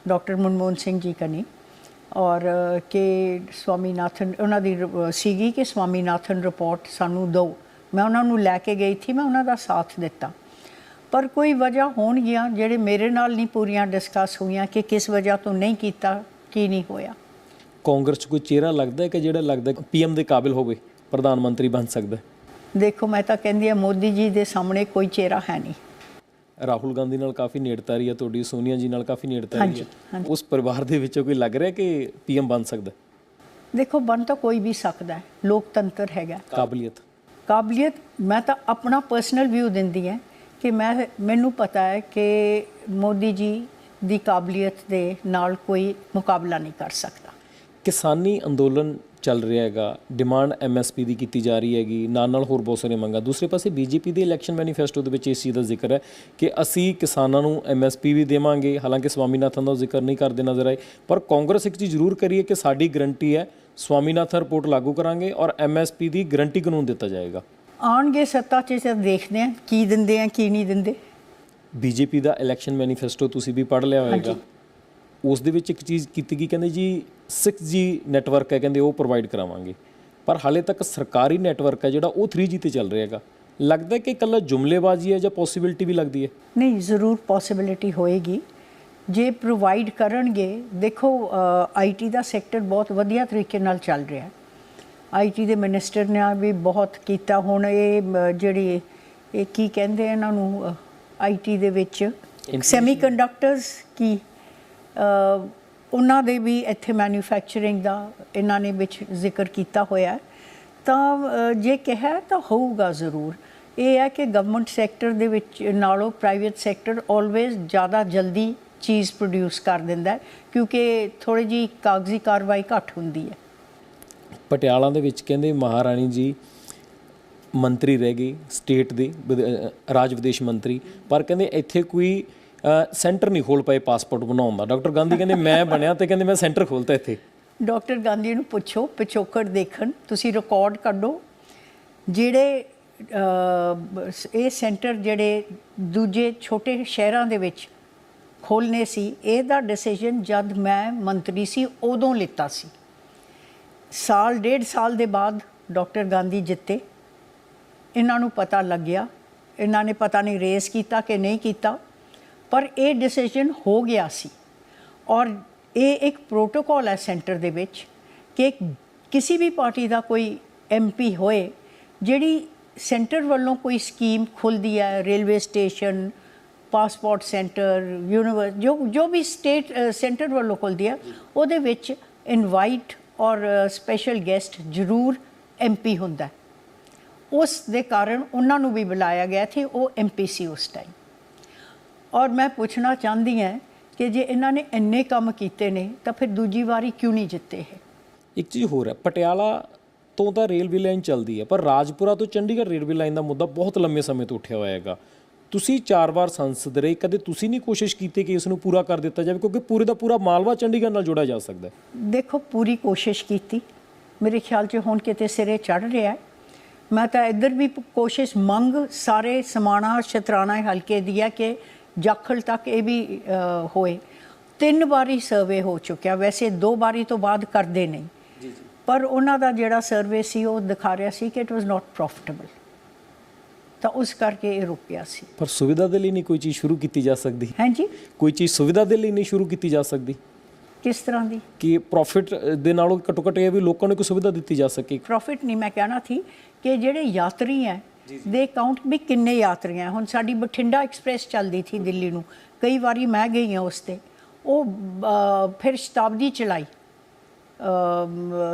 ਡਾਕਟਰ ਮਨਮੋਹਨ ਸਿੰਘ ਜੀ ਕਨੀ। ਔਰ ਕਿ ਸਵਾਮੀਨਾਥਨ ਉਹਨਾਂ ਦੀ ਸੀਗੀ ਕਿ ਸਵਾਮੀਨਾਥਨ ਰਿਪੋਰਟ ਸਾਨੂੰ ਦਿਓ। ਮੈਂ ਉਹਨਾਂ ਨੂੰ ਲੈ ਕੇ ਗਈ ਥੀ ਮੈਂ ਉਹਨਾਂ ਦਾ ਸਾਥ ਦਿੱਤਾ। ਪਰ ਕੋਈ ਵਜ੍ਹਾ ਹੋਣਗੀਆਂ ਜਿਹੜੇ ਮੇਰੇ ਨਾਲ ਨਹੀਂ ਪੂਰੀਆਂ ਡਿਸਕਸ ਹੋਈਆਂ ਕਿ ਕਿਸ ਵਜ੍ਹਾ ਤੋਂ ਨਹੀਂ ਕੀਤਾ ਕੀ ਨਹੀਂ ਹੋਇਆ। ਕਾਂਗਰਸ 'ਚ ਕੋਈ ਚਿਹਰਾ ਲੱਗਦਾ ਹੈ ਕਿ ਜਿਹੜਾ ਲੱਗਦਾ ਪੀਐਮ ਦੇ ਕਾਬਿਲ ਹੋਵੇ ਪ੍ਰਧਾਨ ਮੰਤਰੀ ਬਣ ਸਕਦਾ? ਦੇਖੋ ਮੈਂ ਤਾਂ ਕਹਿੰਦੀ ਆ ਮੋਦੀ ਜੀ ਦੇ ਸਾਹਮਣੇ ਕੋਈ ਚਿਹਰਾ ਹੈ ਨਹੀਂ। ਰਾਹੁਲ ਗਾਂਧੀ ਨਾਲ ਕਾਫੀ ਨੇੜਤਾ ਰਹੀ ਹੈ ਤੁਹਾਡੀ ਸੋਨੀਆ ਜੀ ਨਾਲ ਕਾਫੀ ਨੇੜਤਾ ਰਹੀ ਹਾਂਜੀ, ਹੈ। ਉਸ ਪਰਿਵਾਰ ਦੇ ਵਿੱਚੋਂ ਕੋਈ ਲੱਗ ਰਿਹਾ ਕਿ ਪੀਐਮ ਬਣ ਸਕਦਾ? ਦੇਖੋ ਬਣ ਤਾਂ ਕੋਈ ਵੀ ਸਕਦਾ ਹੈ। ਲੋਕਤੰਤਰ ਹੈਗਾ। ਕਾਬਲੀਅਤ। ਕਾਬਲੀਅਤ ਮੈਂ ਤਾਂ ਆਪਣਾ ਪਰਸਨਲ ਵਿਊ ਦਿੰਦੀ ਹੈ ਕਿ ਮੈਂ ਮੈਨੂੰ ਪਤਾ ਹੈ ਕਿ ਮੋਦੀ ਜੀ ਦੀ ਕਾਬਲੀਅਤ ਦੇ ਨਾਲ ਕੋਈ ਮੁਕਾਬਲਾ ਨਹੀਂ ਕਰ ਸਕਦਾ। ਕਿਸਾਨੀ ਅੰਦੋਲਨ ਚੱਲ ਰਿਹਾ ਹੈਗਾ ਡਿਮਾਂਡ ਐਮਐਸਪੀ ਦੀ ਕੀਤੀ ਜਾ ਰਹੀ ਹੈਗੀ ਨਾਲ ਨਾਲ ਹੋਰ ਬਹੁਤ ਸਾਰੀਆਂ ਮੰਗਾਂ। ਦੂਸਰੇ ਪਾਸੇ ਬੀਜੇਪੀ ਦੇ ਇਲੈਕਸ਼ਨ ਮੈਨੀਫੈਸਟੋ ਦੇ ਵਿੱਚ ਇਸ ਚੀਜ਼ ਦਾ ਜ਼ਿਕਰ ਹੈ ਕਿ ਅਸੀਂ ਕਿਸਾਨਾਂ ਨੂੰ ਐਮਐਸਪੀ ਵੀ ਦੇਵਾਂਗੇ ਹਾਲਾਂਕਿ ਸਵਾਮੀਨਾਥਨ ਦਾ ਜ਼ਿਕਰ ਨਹੀਂ ਕਰਦੇ ਨਜ਼ਰ ਆਏ ਪਰ ਕਾਂਗਰਸ ਇੱਕ ਚੀਜ਼ ਜ਼ਰੂਰ ਕਰੀਏ ਕਿ ਸਾਡੀ ਗਰੰਟੀ ਹੈ ਸਵਾਮੀਨਾਥਨ ਰਿਪੋਰਟ ਲਾਗੂ ਕਰਾਂਗੇ ਔਰ ਐਮਐਸਪੀ ਦੀ ਗਰੰਟੀ ਕਾਨੂੰਨ ਦਿੱਤਾ ਜਾਏਗਾ। ਆਉਣਗੇ ਸੱਤਾ 'ਚ ਤਾਂ ਦੇਖਦੇ ਆ ਕੀ ਦਿੰਦੇ ਆ ਕੀ ਨਹੀਂ ਦਿੰਦੇ। ਬੀਜੇਪੀ ਦਾ ਇਲੈਕਸ਼ਨ ਮੈਨੀਫੈਸਟੋ ਤੁਸੀਂ ਵੀ ਪੜ੍ਹ ਲਿਆ ਹੋਵੇਗਾ ਉਸ ਦੇ ਵਿੱਚ ਇੱਕ ਚੀਜ਼ ਕੀਤੀ ਗਈ ਕਹਿੰਦੇ ਜੀ 6G ਨੈਟਵਰਕ ਹੈ ਕਹਿੰਦੇ ਉਹ ਪ੍ਰੋਵਾਈਡ ਕਰਾਵਾਂਗੇ। ਪਰ ਹਾਲੇ ਤੱਕ ਸਰਕਾਰੀ ਨੈਟਵਰਕ ਹੈ ਜਿਹੜਾ ਉਹ 3G ਤੇ ਚੱਲ ਰਿਹਾ ਹੈਗਾ। ਲੱਗਦਾ ਕਿ ਇਕੱਲਾ ਜੁਮਲੇਬਾਜ਼ੀ ਹੈ ਜਾਂ ਪੋਸਿਬਿਲਿਟੀ ਵੀ ਲੱਗਦੀ ਹੈ? ਨਹੀਂ ਜ਼ਰੂਰ ਪੋਸਿਬਿਲਿਟੀ ਹੋਏਗੀ। ਜੇ ਪ੍ਰੋਵਾਈਡ ਕਰਨਗੇ ਦੇਖੋ ਆਈਟੀ ਦਾ ਸੈਕਟਰ ਬਹੁਤ ਵਧੀਆ ਤਰੀਕੇ ਨਾਲ ਚੱਲ ਰਿਹਾ ਹੈ। ਆਈਟੀ ਦੇ ਮਿਨਿਸਟਰ ਨੇ ਵੀ ਬਹੁਤ ਕੀਤਾ ਹੁਣ ਇਹ ਜਿਹੜੀ ਇਹ ਕੀ ਕਹਿੰਦੇ ਇਹਨਾਂ ਨੂੰ ਆਈਟੀ ਦੇ ਵਿੱਚ ਸੈਮੀਕੰਡਕਟਰਸ ਕੀ? ਉਹਨਾਂ ਦੇ ਵੀ ਇੱਥੇ ਮੈਨੂਫੈਕਚਰਿੰਗ ਦਾ ਇਹਨਾਂ ਨੇ ਵਿੱਚ ਜ਼ਿਕਰ ਕੀਤਾ ਹੋਇਆ ਤਾਂ ਜੇ ਕਿਹਾ ਤਾਂ ਹੋਊਗਾ ਜ਼ਰੂਰ। ਇਹ ਹੈ ਕਿ ਗਵਰਨਮੈਂਟ ਸੈਕਟਰ ਦੇ ਵਿੱਚ ਨਾਲੋਂ ਪ੍ਰਾਈਵੇਟ ਸੈਕਟਰ ਆਲਵੇਜ਼ ਜ਼ਿਆਦਾ ਜਲਦੀ ਚੀਜ਼ ਪ੍ਰੋਡਿਊਸ ਕਰ ਦਿੰਦਾ ਕਿਉਂਕਿ ਥੋੜੀ ਜੀ ਕਾਗਜ਼ੀ ਕਾਰਵਾਈ ਘੱਟ ਹੁੰਦੀ ਹੈ। ਪਟਿਆਲਾ ਦੇ ਵਿੱਚ ਕਹਿੰਦੇ ਮਹਾਰਾਣੀ ਜੀ ਮੰਤਰੀ ਰਹਿ ਗਏ ਸਟੇਟ ਦੇ ਰਾਜ ਵਿਦੇਸ਼ ਮੰਤਰੀ। ਪਰ ਕਹਿੰਦੇ ਇੱਥੇ ਕੋਈ ਸੈਂਟਰ ਨਹੀਂ ਖੋਲ ਪਏ ਪਾਸਪੋਰਟ ਬਣਾਉਣ ਦਾ। ਡਾਕਟਰ ਗਾਂਧੀ ਕਹਿੰਦੇ, ਮੈਂ ਬਣਿਆ, ਤੇ ਕਹਿੰਦੇ, ਮੈਂ ਸੈਂਟਰ ਖੋਲਤਾ ਇੱਥੇ। ਡਾਕਟਰ ਗਾਂਧੀ ਨੂੰ ਪੁੱਛੋ, ਪਿਛੋਕੜ ਦੇਖਣ, ਤੁਸੀਂ ਰਿਕਾਰਡ ਕੱਢੋ, ਜਿਹੜੇ ਇਹ ਸੈਂਟਰ ਜਿਹੜੇ ਦੂਜੇ ਛੋਟੇ ਸ਼ਹਿਰਾਂ ਦੇ ਵਿੱਚ ਖੋਲਨੇ ਸੀ, ਇਹਦਾ ਡਿਸੀਜਨ ਜਦ ਮੈਂ ਮੰਤਰੀ ਸੀ, ਉਦੋਂ ਲਿੱਤਾ ਸੀ। ਸਾਲ, ਡੇਢ ਸਾਲ ਦੇ ਬਾਅਦ ਡਾਕਟਰ ਗਾਂਧੀ ਜਿੱਤੇ। ਇਹਨਾਂ ਨੂੰ ਪਤਾ ਲੱਗਿਆ। ਇਹਨਾਂ ਨੇ ਪਤਾ ਨਹੀਂ ਰੇਸ ਕੀਤਾ ਕਿ ਨਹੀਂ ਕੀਤਾ। ਪਰ ਇਹ ਡਿਸੀਜਨ ਹੋ ਗਿਆ ਸੀ। ਔਰ ਇਹ ਇੱਕ ਪ੍ਰੋਟੋਕਾਲ ਹੈ ਸੈਂਟਰ ਦੇ ਵਿੱਚ ਕਿ ਕਿਸੇ ਵੀ ਪਾਰਟੀ ਦਾ ਕੋਈ ਐਮਪੀ ਹੋਏ, ਜਿਹੜੀ ਸੈਂਟਰ ਵੱਲੋਂ ਕੋਈ ਸਕੀਮ ਖੁੱਲਦੀ ਹੈ railway station passport centre university ਜੋ ਜੋ ਵੀ ਸਟੇਟ ਸੈਂਟਰ ਵੱਲੋਂ ਖੁੱਲਦੀ ਹੈ, ਉਹਦੇ ਵਿੱਚ ਇਨਵਾਈਟ ਔਰ ਸਪੈਸ਼ਲ ਗੈਸਟ ਜ਼ਰੂਰ ਐਮਪੀ ਹੁੰਦਾ ਉਸ ਦੇ ਕਾਰਨ ਉਹਨਾਂ ਨੂੰ ਵੀ ਬੁਲਾਇਆ ਗਿਆ ਸੀ ਉਹ ਐਮਪੀ ਸੀ ਉਸ ਟਾਈਮ ਔਰ ਮੈਂ ਪੁੱਛਣਾ ਚਾਹੁੰਦੀ ਹਾਂ ਕਿ ਜੇ ਇਹਨਾਂ ਨੇ ਇੰਨੇ ਕੰਮ ਕੀਤੇ ਨੇ ਤਾਂ ਫਿਰ ਦੂਜੀ ਵਾਰੀ ਕਿਉਂ ਨਹੀਂ ਜਿੱਤੇ ਇਹ? ਇੱਕ ਚੀਜ਼ ਹੋਰ ਹੈ ਪਟਿਆਲਾ ਤੋਂ ਤਾਂ ਰੇਲਵੇ ਲਾਈਨ ਚੱਲਦੀ ਹੈ ਪਰ ਰਾਜਪੁਰਾ ਤੋਂ ਚੰਡੀਗੜ੍ਹ ਰੇਲਵੇ ਲਾਈਨ ਦਾ ਮੁੱਦਾ ਬਹੁਤ ਲੰਮੇ ਸਮੇਂ ਤੋਂ ਉੱਠਿਆ ਹੋਇਆ ਹੈਗਾ। ਤੁਸੀਂ ਚਾਰ ਵਾਰ ਸੰਸਦ ਰਹੇ ਕਦੇ ਤੁਸੀਂ ਨਹੀਂ ਕੋਸ਼ਿਸ਼ ਕੀਤੀ ਕਿ ਇਸ ਨੂੰ ਪੂਰਾ ਕਰ ਦਿੱਤਾ ਜਾਵੇ ਕਿਉਂਕਿ ਪੂਰੇ ਦਾ ਪੂਰਾ ਮਾਲਵਾ ਚੰਡੀਗੜ੍ਹ ਨਾਲ ਜੋੜਿਆ ਜਾ ਸਕਦਾ ਹੈ। ਦੇਖੋ ਪੂਰੀ ਕੋਸ਼ਿਸ਼ ਕੀਤੀ। ਮੇਰੇ ਖਿਆਲ 'ਚ ਹੁਣ ਕਿਤੇ ਸਿਰੇ ਚੜ ਰਿਹਾ ਹੈ। ਮੈਂ ਤਾਂ ਇੱਧਰ ਵੀ ਕੋਸ਼ਿਸ਼ ਮੰਗ ਸਾਰੇ ਸਮਾਣਾ ਸ਼ਤਰਾਣਾ ਹਲਕੇ ਦੀ ਹੈ ਕਿ ਜਾਖਲ ਤੱਕ ਇਹ ਵੀ ਹੋਏ। ਤਿੰਨ ਵਾਰੀ ਸਰਵੇ ਹੋ ਚੁੱਕਿਆ। ਵੈਸੇ ਦੋ ਵਾਰੀ ਤੋਂ ਬਾਅਦ ਕਰਦੇ ਨਹੀਂ। ਜੀ ਜੀ। ਪਰ ਉਹਨਾਂ ਦਾ ਜਿਹੜਾ ਸਰਵੇ ਸੀ ਉਹ ਦਿਖਾ ਰਿਹਾ ਸੀ ਕਿ ਇਟ ਵਾਸ ਨਾਟ ਪ੍ਰੋਫਿਟੇਬਲ ਤਾਂ ਉਸ ਕਰਕੇ ਇਹ ਰੁਕਿਆ ਸੀ। ਪਰ ਸੁਵਿਧਾ ਦੇ ਲਈ ਨਹੀਂ ਕੋਈ ਚੀਜ਼ ਸ਼ੁਰੂ ਕੀਤੀ ਜਾ ਸਕਦੀ? ਹਾਂਜੀ? ਕੋਈ ਚੀਜ਼ ਸੁਵਿਧਾ ਦੇ ਲਈ ਨਹੀਂ ਸ਼ੁਰੂ ਕੀਤੀ ਜਾ ਸਕਦੀ? ਕਿਸ ਤਰ੍ਹਾਂ ਦੀ? ਕਿ ਪ੍ਰੋਫਿਟ ਦੇ ਨਾਲੋਂ ਘੱਟੋ ਘੱਟ ਇਹ ਵੀ ਲੋਕਾਂ ਨੂੰ ਕੋਈ ਸੁਵਿਧਾ ਦਿੱਤੀ ਜਾ ਸਕੇ। ਪ੍ਰੋਫਿਟ ਨਹੀਂ ਮੈਂ ਕਹਿਣਾ ਸੀ ਕਿ ਜਿਹੜੇ ਯਾਤਰੀ ਹੈ ਦੇ ਕਾਊਂਟ ਵੀ ਕਿੰਨੇ ਯਾਤਰੀਆਂ ਹੁਣ ਸਾਡੀ ਬਠਿੰਡਾ ਐਕਸਪ੍ਰੈਸ ਚੱਲਦੀ ਸੀ ਦਿੱਲੀ ਨੂੰ। ਕਈ ਵਾਰੀ ਮੈਂ ਗਈ ਹਾਂ ਉਸ ਤੇ। ਉਹ ਫਿਰ ਸ਼ਤਾਬਦੀ ਚਲਾਈ।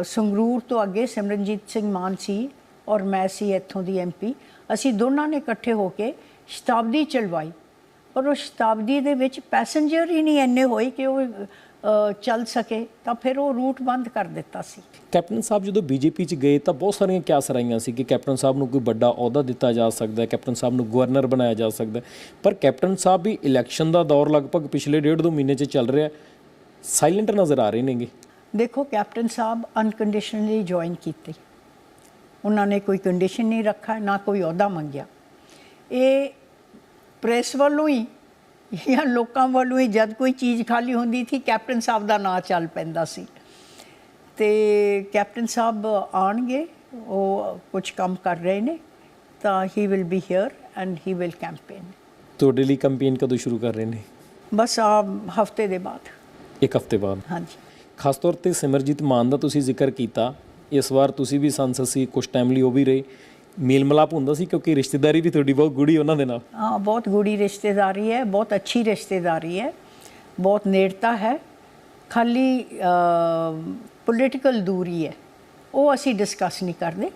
ਸੰਗਰੂਰ ਤੋਂ ਅੱਗੇ ਸਿਮਰਨਜੀਤ ਸਿੰਘ ਮਾਨ ਸੀ ਔਰ ਮੈਂ ਸੀ ਇੱਥੋਂ ਦੀ ਐਮਪੀ ਅਸੀਂ ਦੋਨਾਂ ਨੇ ਇਕੱਠੇ ਹੋ ਕੇ ਸ਼ਤਾਬਦੀ ਚਲਵਾਈ। ਪਰ ਉਹ ਸ਼ਤਾਬਦੀ ਦੇ ਵਿੱਚ ਪੈਸੇਂਜਰ ਹੀ ਨਹੀਂ ਇੰਨੇ ਹੋਏ ਕਿ ਉਹ ਚੱਲ ਸਕੇ ਤਾਂ ਫਿਰ ਉਹ ਰੂਟ ਬੰਦ ਕਰ ਦਿੱਤਾ ਸੀ। ਕੈਪਟਨ ਸਾਹਿਬ ਜਦੋਂ ਬੀਜੇਪੀ ਚ ਗਏ ਤਾਂ ਬਹੁਤ ਸਾਰੀਆਂ ਕਿਆਸ ਰਾਈਆਂ ਸੀ ਕਿ ਕੈਪਟਨ ਸਾਹਿਬ ਨੂੰ ਕੋਈ ਵੱਡਾ ਅਹੁਦਾ ਦਿੱਤਾ ਜਾ ਸਕਦਾ ਹੈ ਕੈਪਟਨ ਸਾਹਿਬ ਨੂੰ ਗਵਰਨਰ ਬਣਾਇਆ ਜਾ ਸਕਦਾ ਪਰ ਕੈਪਟਨ ਸਾਹਿਬ ਵੀ ਇਲੈਕਸ਼ਨ ਦਾ ਦੌਰ ਲਗਭਗ ਪਿਛਲੇ ਡੇਢ ਦੋ ਮਹੀਨੇ ਚ ਚੱਲ ਰਿਹਾ ਸਾਇਲੈਂਟ ਨਜ਼ਰ ਆ ਰਹੇ ਨੇਗੇ। ਦੇਖੋ ਕੈਪਟਨ ਸਾਹਿਬ ਅਨਕੰਡੀਸ਼ਨਲੀ ਜੁਆਇਨ ਕੀਤੀ। ਉਹਨਾਂ ਨੇ ਕੋਈ ਕੰਡੀਸ਼ਨ ਨਹੀਂ ਰੱਖਾ ਨਾ ਕੋਈ ਅਹੁਦਾ ਮੰਗਿਆ। ਇਹ ਪ੍ਰੈਸ ਵੱਲੋਂ ਹੀ ਜਾਂ ਲੋਕਾਂ ਵੱਲੋਂ ਹੀ ਜਦ ਕੋਈ ਚੀਜ਼ ਖਾਲੀ ਹੁੰਦੀ ਸੀ ਕੈਪਟਨ ਸਾਹਿਬ ਦਾ ਨਾਂ ਚੱਲ ਪੈਂਦਾ ਸੀ। ਤੇ ਕੈਪਟਨ ਸਾਹਿਬ ਆਣਗੇ ਉਹ ਕੁਝ ਕੰਮ ਕਰ ਰਹੇ ਨੇ ਤਾਂ he will be here and he will campaign ਤੁਹਾਡੇ ਲਈ ਕੈਂਪੇਨ ਕਦੋਂ ਸ਼ੁਰੂ ਕਰ ਰਹੇ ਨੇ? ਬਸ ਆ ਹਫ਼ਤੇ ਦੇ ਬਾਅਦ। ਇੱਕ ਹਫ਼ਤੇ ਬਾਅਦ? ਹਾਂਜੀ। ਖਾਸ ਤੌਰ ਤੇ ਸਿਮਰਜੀਤ ਮਾਨ ਦਾ ਤੁਸੀਂ ਜ਼ਿਕਰ ਕੀਤਾ ਇਸ ਵਾਰ ਤੁਸੀਂ ਵੀ ਸੰਸਦ ਸੀ ਕੁਝ ਟਾਈਮ ਲਈ ਉਹ ਵੀ ਰਹੇ। ਮੇਲ ਮਿਲਾਪ ਹੁੰਦਾ ਸੀ ਕਿਉਂਕਿ ਰਿਸ਼ਤੇਦਾਰੀ ਵੀ ਤੁਹਾਡੀ ਬਹੁਤ ਗੂੜੀ ਉਹਨਾਂ ਦੇ ਨਾਲ। ਹਾਂ ਬਹੁਤ ਗੂੜੀ ਰਿਸ਼ਤੇਦਾਰੀ ਹੈ ਬਹੁਤ ਅੱਛੀ ਰਿਸ਼ਤੇਦਾਰੀ ਹੈ ਬਹੁਤ ਨੇੜਤਾ ਹੈ। ਖਾਲੀ ਪੋਲੀਟੀਕਲ ਦੂਰੀ ਹੈ। ਉਹ ਅਸੀਂ ਡਿਸਕਸ ਨਹੀਂ ਕਰਦੇ।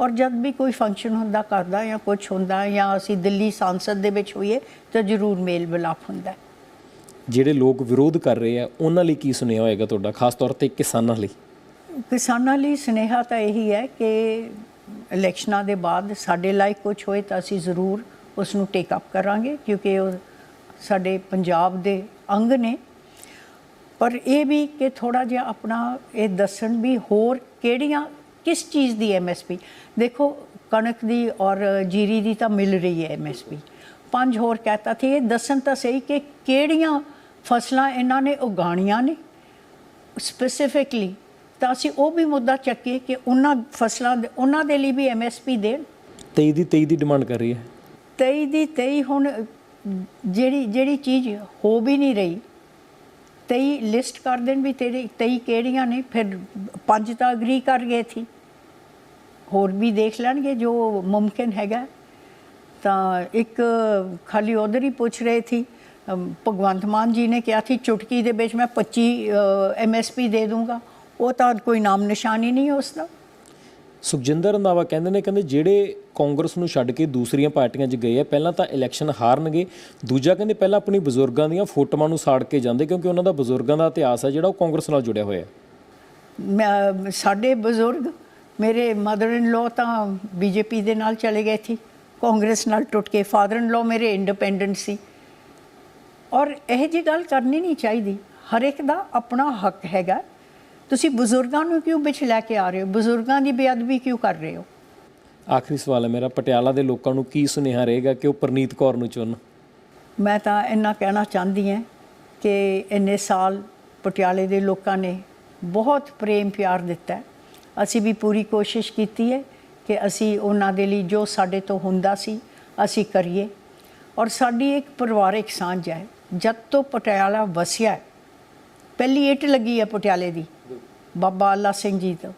ਔਰ ਜਦ ਵੀ ਕੋਈ ਫੰਕਸ਼ਨ ਹੁੰਦਾ ਕਰਦਾ ਜਾਂ ਕੁਝ ਹੁੰਦਾ ਜਾਂ ਅਸੀਂ ਦਿੱਲੀ ਸੰਸਦ ਦੇ ਵਿੱਚ ਹੋਈਏ ਤਾਂ ਜ਼ਰੂਰ ਮੇਲ ਮਿਲਾਪ ਹੁੰਦਾ। ਜਿਹੜੇ ਲੋਕ ਵਿਰੋਧ ਕਰ ਰਹੇ ਆ ਉਹਨਾਂ ਲਈ ਕੀ ਸੁਨੇਹਾ ਹੋਏਗਾ ਤੁਹਾਡਾ ਖਾਸ ਤੌਰ ਤੇ ਕਿਸਾਨਾਂ ਲਈ? ਕਿਸਾਨਾਂ ਲਈ ਸੁਨੇਹਾ ਤਾਂ ਇਹੀ ਹੈ ਕਿ ਇਲੈਕਸ਼ਨਾਂ ਦੇ ਬਾਅਦ ਸਾਡੇ ਲਾਇਕ ਕੁਝ ਹੋਏ ਤਾਂ ਅਸੀਂ ਜ਼ਰੂਰ ਉਸ ਨੂੰ ਟੇਕ ਅਪ ਕਰਾਂਗੇ, ਕਿਉਂਕਿ ਉਹ ਸਾਡੇ ਪੰਜਾਬ ਦੇ ਅੰਗ ਨੇ। ਪਰ ਇਹ ਵੀ ਕਿ ਥੋੜਾ ਜਿਹਾ ਆਪਣਾ ਇਹ ਦੱਸਣ ਵੀ ਹੋਰ ਕਿਹੜੀਆਂ, ਕਿਸ ਚੀਜ਼ ਦੀ ਐਮਐਸਪੀ ਦੇਖੋ, ਕਣਕ ਦੀ ਔਰ ਜੀਰੀ ਦੀ ਤਾਂ ਮਿਲ ਰਹੀ ਹੈ ਐਮਐਸਪੀ ਪੰਜ ਹੋਰ ਕਹਤਾ ਸੀ, ਇਹ ਦੱਸਣ ਤਾਂ ਸਹੀ ਕਿ ਕਿਹੜੀਆਂ ਫਸਲਾਂ ਇਹਨਾਂ ਨੇ ਉਗਾਣੀਆਂ ਨੇ। ਸਪੈਸੀਫਿਕਲੀ ਤਾਂ ਅਸੀਂ ਉਹ ਵੀ ਮੁੱਦਾ ਚੱਕੀਏ ਕਿ ਉਹਨਾਂ ਫਸਲਾਂ ਦੇ ਉਹਨਾਂ ਦੇ ਲਈ ਵੀ ਐਮਐਸਪੀ ਦੇਣ 23 ਦੀ। 23 ਦੀ ਡਿਮਾਂਡ ਕਰ ਰਹੀ ਹੈ। 23 ਦੀ 23 ਹੁਣ ਜਿਹੜੀ ਜਿਹੜੀ ਚੀਜ਼ ਹੋ ਵੀ ਨਹੀਂ ਰਹੀ 23 ਲਿਸਟ ਕਰ ਦੇਣ ਵੀ ਤੇਰੇ 23 ਕਿਹੜੀਆਂ ਨੇ ਫਿਰ ਪੰਜ ਤਾਂ ਅਗਰੀ ਕਰ ਗਏ ਸੀ। ਹੋਰ ਵੀ ਦੇਖ ਲੈਣਗੇ ਜੋ ਮੁਮਕਿਨ ਹੈਗਾ। ਤਾਂ ਇੱਕ ਖਾਲੀ ਉਧਰ ਹੀ ਪੁੱਛ ਰਹੇ ਸੀ ਭਗਵੰਤ ਮਾਨ ਜੀ ਨੇ ਕਿਹਾ ਸੀ ਚੁਟਕੀ ਦੇ ਵਿੱਚ ਮੈਂ 25 ਐਮਐਸਪੀ ਦੇ ਦੂੰਗਾ। ਉਹ ਤਾਂ ਕੋਈ ਨਾਮ ਨਿਸ਼ਾਨੀ ਨਹੀਂ ਹੈ ਉਸ ਦਾ ਸੁਖਜਿੰਦਰ ਰੰਧਾਵਾ ਕਹਿੰਦੇ ਨੇ ਕਹਿੰਦੇ ਜਿਹੜੇ ਕਾਂਗਰਸ ਨੂੰ ਛੱਡ ਕੇ ਦੂਸਰੀਆਂ ਪਾਰਟੀਆਂ 'ਚ ਗਏ ਆ ਪਹਿਲਾਂ ਤਾਂ ਇਲੈਕਸ਼ਨ ਹਾਰਨਗੇ ਦੂਜਾ ਕਹਿੰਦੇ ਪਹਿਲਾਂ ਆਪਣੀ ਬਜ਼ੁਰਗਾਂ ਦੀਆਂ ਫੋਟੋਆਂ ਨੂੰ ਸਾੜ ਕੇ ਜਾਂਦੇ ਕਿਉਂਕਿ ਉਹਨਾਂ ਦਾ ਬਜ਼ੁਰਗਾਂ ਦਾ ਇਤਿਹਾਸ ਹੈ ਜਿਹੜਾ ਉਹ ਕਾਂਗਰਸ ਨਾਲ ਜੁੜਿਆ ਹੋਇਆ। ਹੈ ਸਾਡੇ ਬਜ਼ੁਰਗ ਮੇਰੇ ਮਦਰ ਇਨ ਲਾ ਤਾਂ ਬੀਜੇਪੀ ਦੇ ਨਾਲ ਚਲੇ ਗਏ ਸੀ ਕਾਂਗਰਸ ਨਾਲ ਟੁੱਟ ਕੇ ਫਾਦਰ ਇਨ ਲਾ ਮੇਰੇ ਇੰਡੀਪੈਂਡੈਂਟ ਸੀ। ਔਰ ਇਹ ਜੀ ਗੱਲ ਕਰਨੀ ਨਹੀਂ ਚਾਹੀਦੀ ਹਰ ਇੱਕ ਦਾ ਆਪਣਾ ਹੱਕ ਹੈਗਾ ਤੁਸੀਂ ਬਜ਼ੁਰਗਾਂ ਨੂੰ ਕਿਉਂ ਵਿੱਚ ਲੈ ਕੇ ਆ ਰਹੇ ਹੋ? ਬਜ਼ੁਰਗਾਂ ਦੀ ਬੇਅਦਬੀ ਕਿਉਂ ਕਰ ਰਹੇ ਹੋ? ਆਖਰੀ ਸਵਾਲ ਹੈ ਮੇਰਾ। ਪਟਿਆਲਾ ਦੇ ਲੋਕਾਂ ਨੂੰ ਕੀ ਸੁਨੇਹਾ ਰਹੇਗਾ ਕਿ ਉਹ ਪ੍ਰਨੀਤ ਕੌਰ ਨੂੰ ਚੁਣਨ? ਮੈਂ ਤਾਂ ਇੰਨਾ ਕਹਿਣਾ ਚਾਹੁੰਦੀ ਹਾਂ ਕਿ ਇੰਨੇ ਸਾਲ ਪਟਿਆਲੇ ਦੇ ਲੋਕਾਂ ਨੇ ਬਹੁਤ ਪ੍ਰੇਮ ਪਿਆਰ ਦਿੱਤਾ। ਅਸੀਂ ਵੀ ਪੂਰੀ ਕੋਸ਼ਿਸ਼ ਕੀਤੀ ਹੈ ਕਿ ਅਸੀਂ ਉਹਨਾਂ ਦੇ ਲਈ ਜੋ ਸਾਡੇ ਤੋਂ ਹੁੰਦਾ ਸੀ ਅਸੀਂ ਕਰੀਏ। ਔਰ ਸਾਡੀ ਇੱਕ ਪਰਿਵਾਰਿਕ ਸਾਂਝ ਹੈ। ਜਦ ਤੋਂ ਪਟਿਆਲਾ ਵਸਿਆ ਪਹਿਲੀ ਇੱਟ ਲੱਗੀ ਹੈ ਪਟਿਆਲੇ ਦੀ। ਬਾਬਾ ਅੱਲਾ ਸਿੰਘ ਜੀ ਤੋਂ।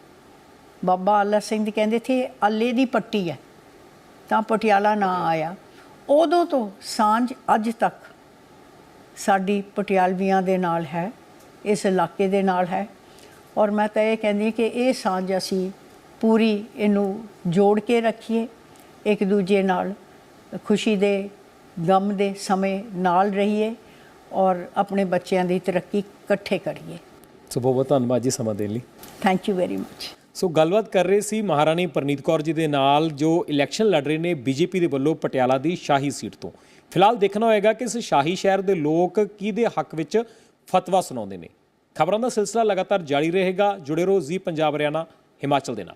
ਬਾਬਾ ਆਲਾ ਸਿੰਘ ਜੀ ਕਹਿੰਦੇ ਥੇ ਅੱਲੇ ਦੀ ਪੱਟੀ ਹੈ, ਤਾਂ ਪਟਿਆਲਾ ਨਾ ਆਇਆ। ਉਦੋਂ ਤੋਂ ਸਾਂਝ ਅੱਜ ਤੱਕ ਸਾਡੀ ਪਟਿਆਲਵੀਆਂ ਦੇ ਨਾਲ ਹੈ, ਇਸ ਇਲਾਕੇ ਦੇ ਨਾਲ ਹੈ। ਔਰ ਮੈਂ ਤਾਂ ਇਹ ਕਹਿੰਦੀ ਕਿ ਇਹ ਸਾਂਝ ਅਸੀਂ ਪੂਰੀ ਇਹਨੂੰ ਜੋੜ ਕੇ ਰੱਖੀਏ, ਇੱਕ ਦੂਜੇ ਨਾਲ ਖੁਸ਼ੀ ਦੇ, ਗਮ ਦੇ ਸਮੇਂ ਨਾਲ ਰਹੀਏ ਔਰ ਆਪਣੇ ਬੱਚਿਆਂ ਦੀ ਤਰੱਕੀ ਇਕੱਠੇ ਕਰੀਏ। ਸੋ ਬਹੁਤ ਬਹੁਤ ਧੰਨਵਾਦ ਜੀ ਸਮਾਂ ਦੇਣ ਲਈ। Thank you very much so ਗੱਲਬਾਤ ਕਰ ਰਹੇ ਸੀ ਮਹਾਰਾਣੀ ਪ੍ਰਨੀਤ ਕੌਰ ਜੀ ਦੇ ਨਾਲ ਜੋ ਇਲੈਕਸ਼ਨ ਲੜ ਰਹੇ ਨੇ ਬੀਜੇਪੀ ਦੇ ਵੱਲੋਂ ਪਟਿਆਲਾ ਦੀ ਸ਼ਾਹੀ ਸੀਟ ਤੋਂ। ਫਿਲਹਾਲ ਦੇਖਣਾ ਹੋਏਗਾ ਕਿ ਇਸ ਸ਼ਾਹੀ ਸ਼ਹਿਰ ਦੇ ਲੋਕ ਕਿਹਦੇ ਹੱਕ ਵਿੱਚ ਫਤਵਾ ਸੁਣਾਉਂਦੇ ਨੇ। ਖਬਰਾਂ ਦਾ ਸਿਲਸਿਲਾ ਲਗਾਤਾਰ ਜਾਰੀ ਰਹੇਗਾ। ਜੁੜੇ ਰਹੋ ਜੀ ਪੰਜਾਬ ਹਰਿਆਣਾ ਹਿਮਾਚਲ ਦੇ ਨਾਲ।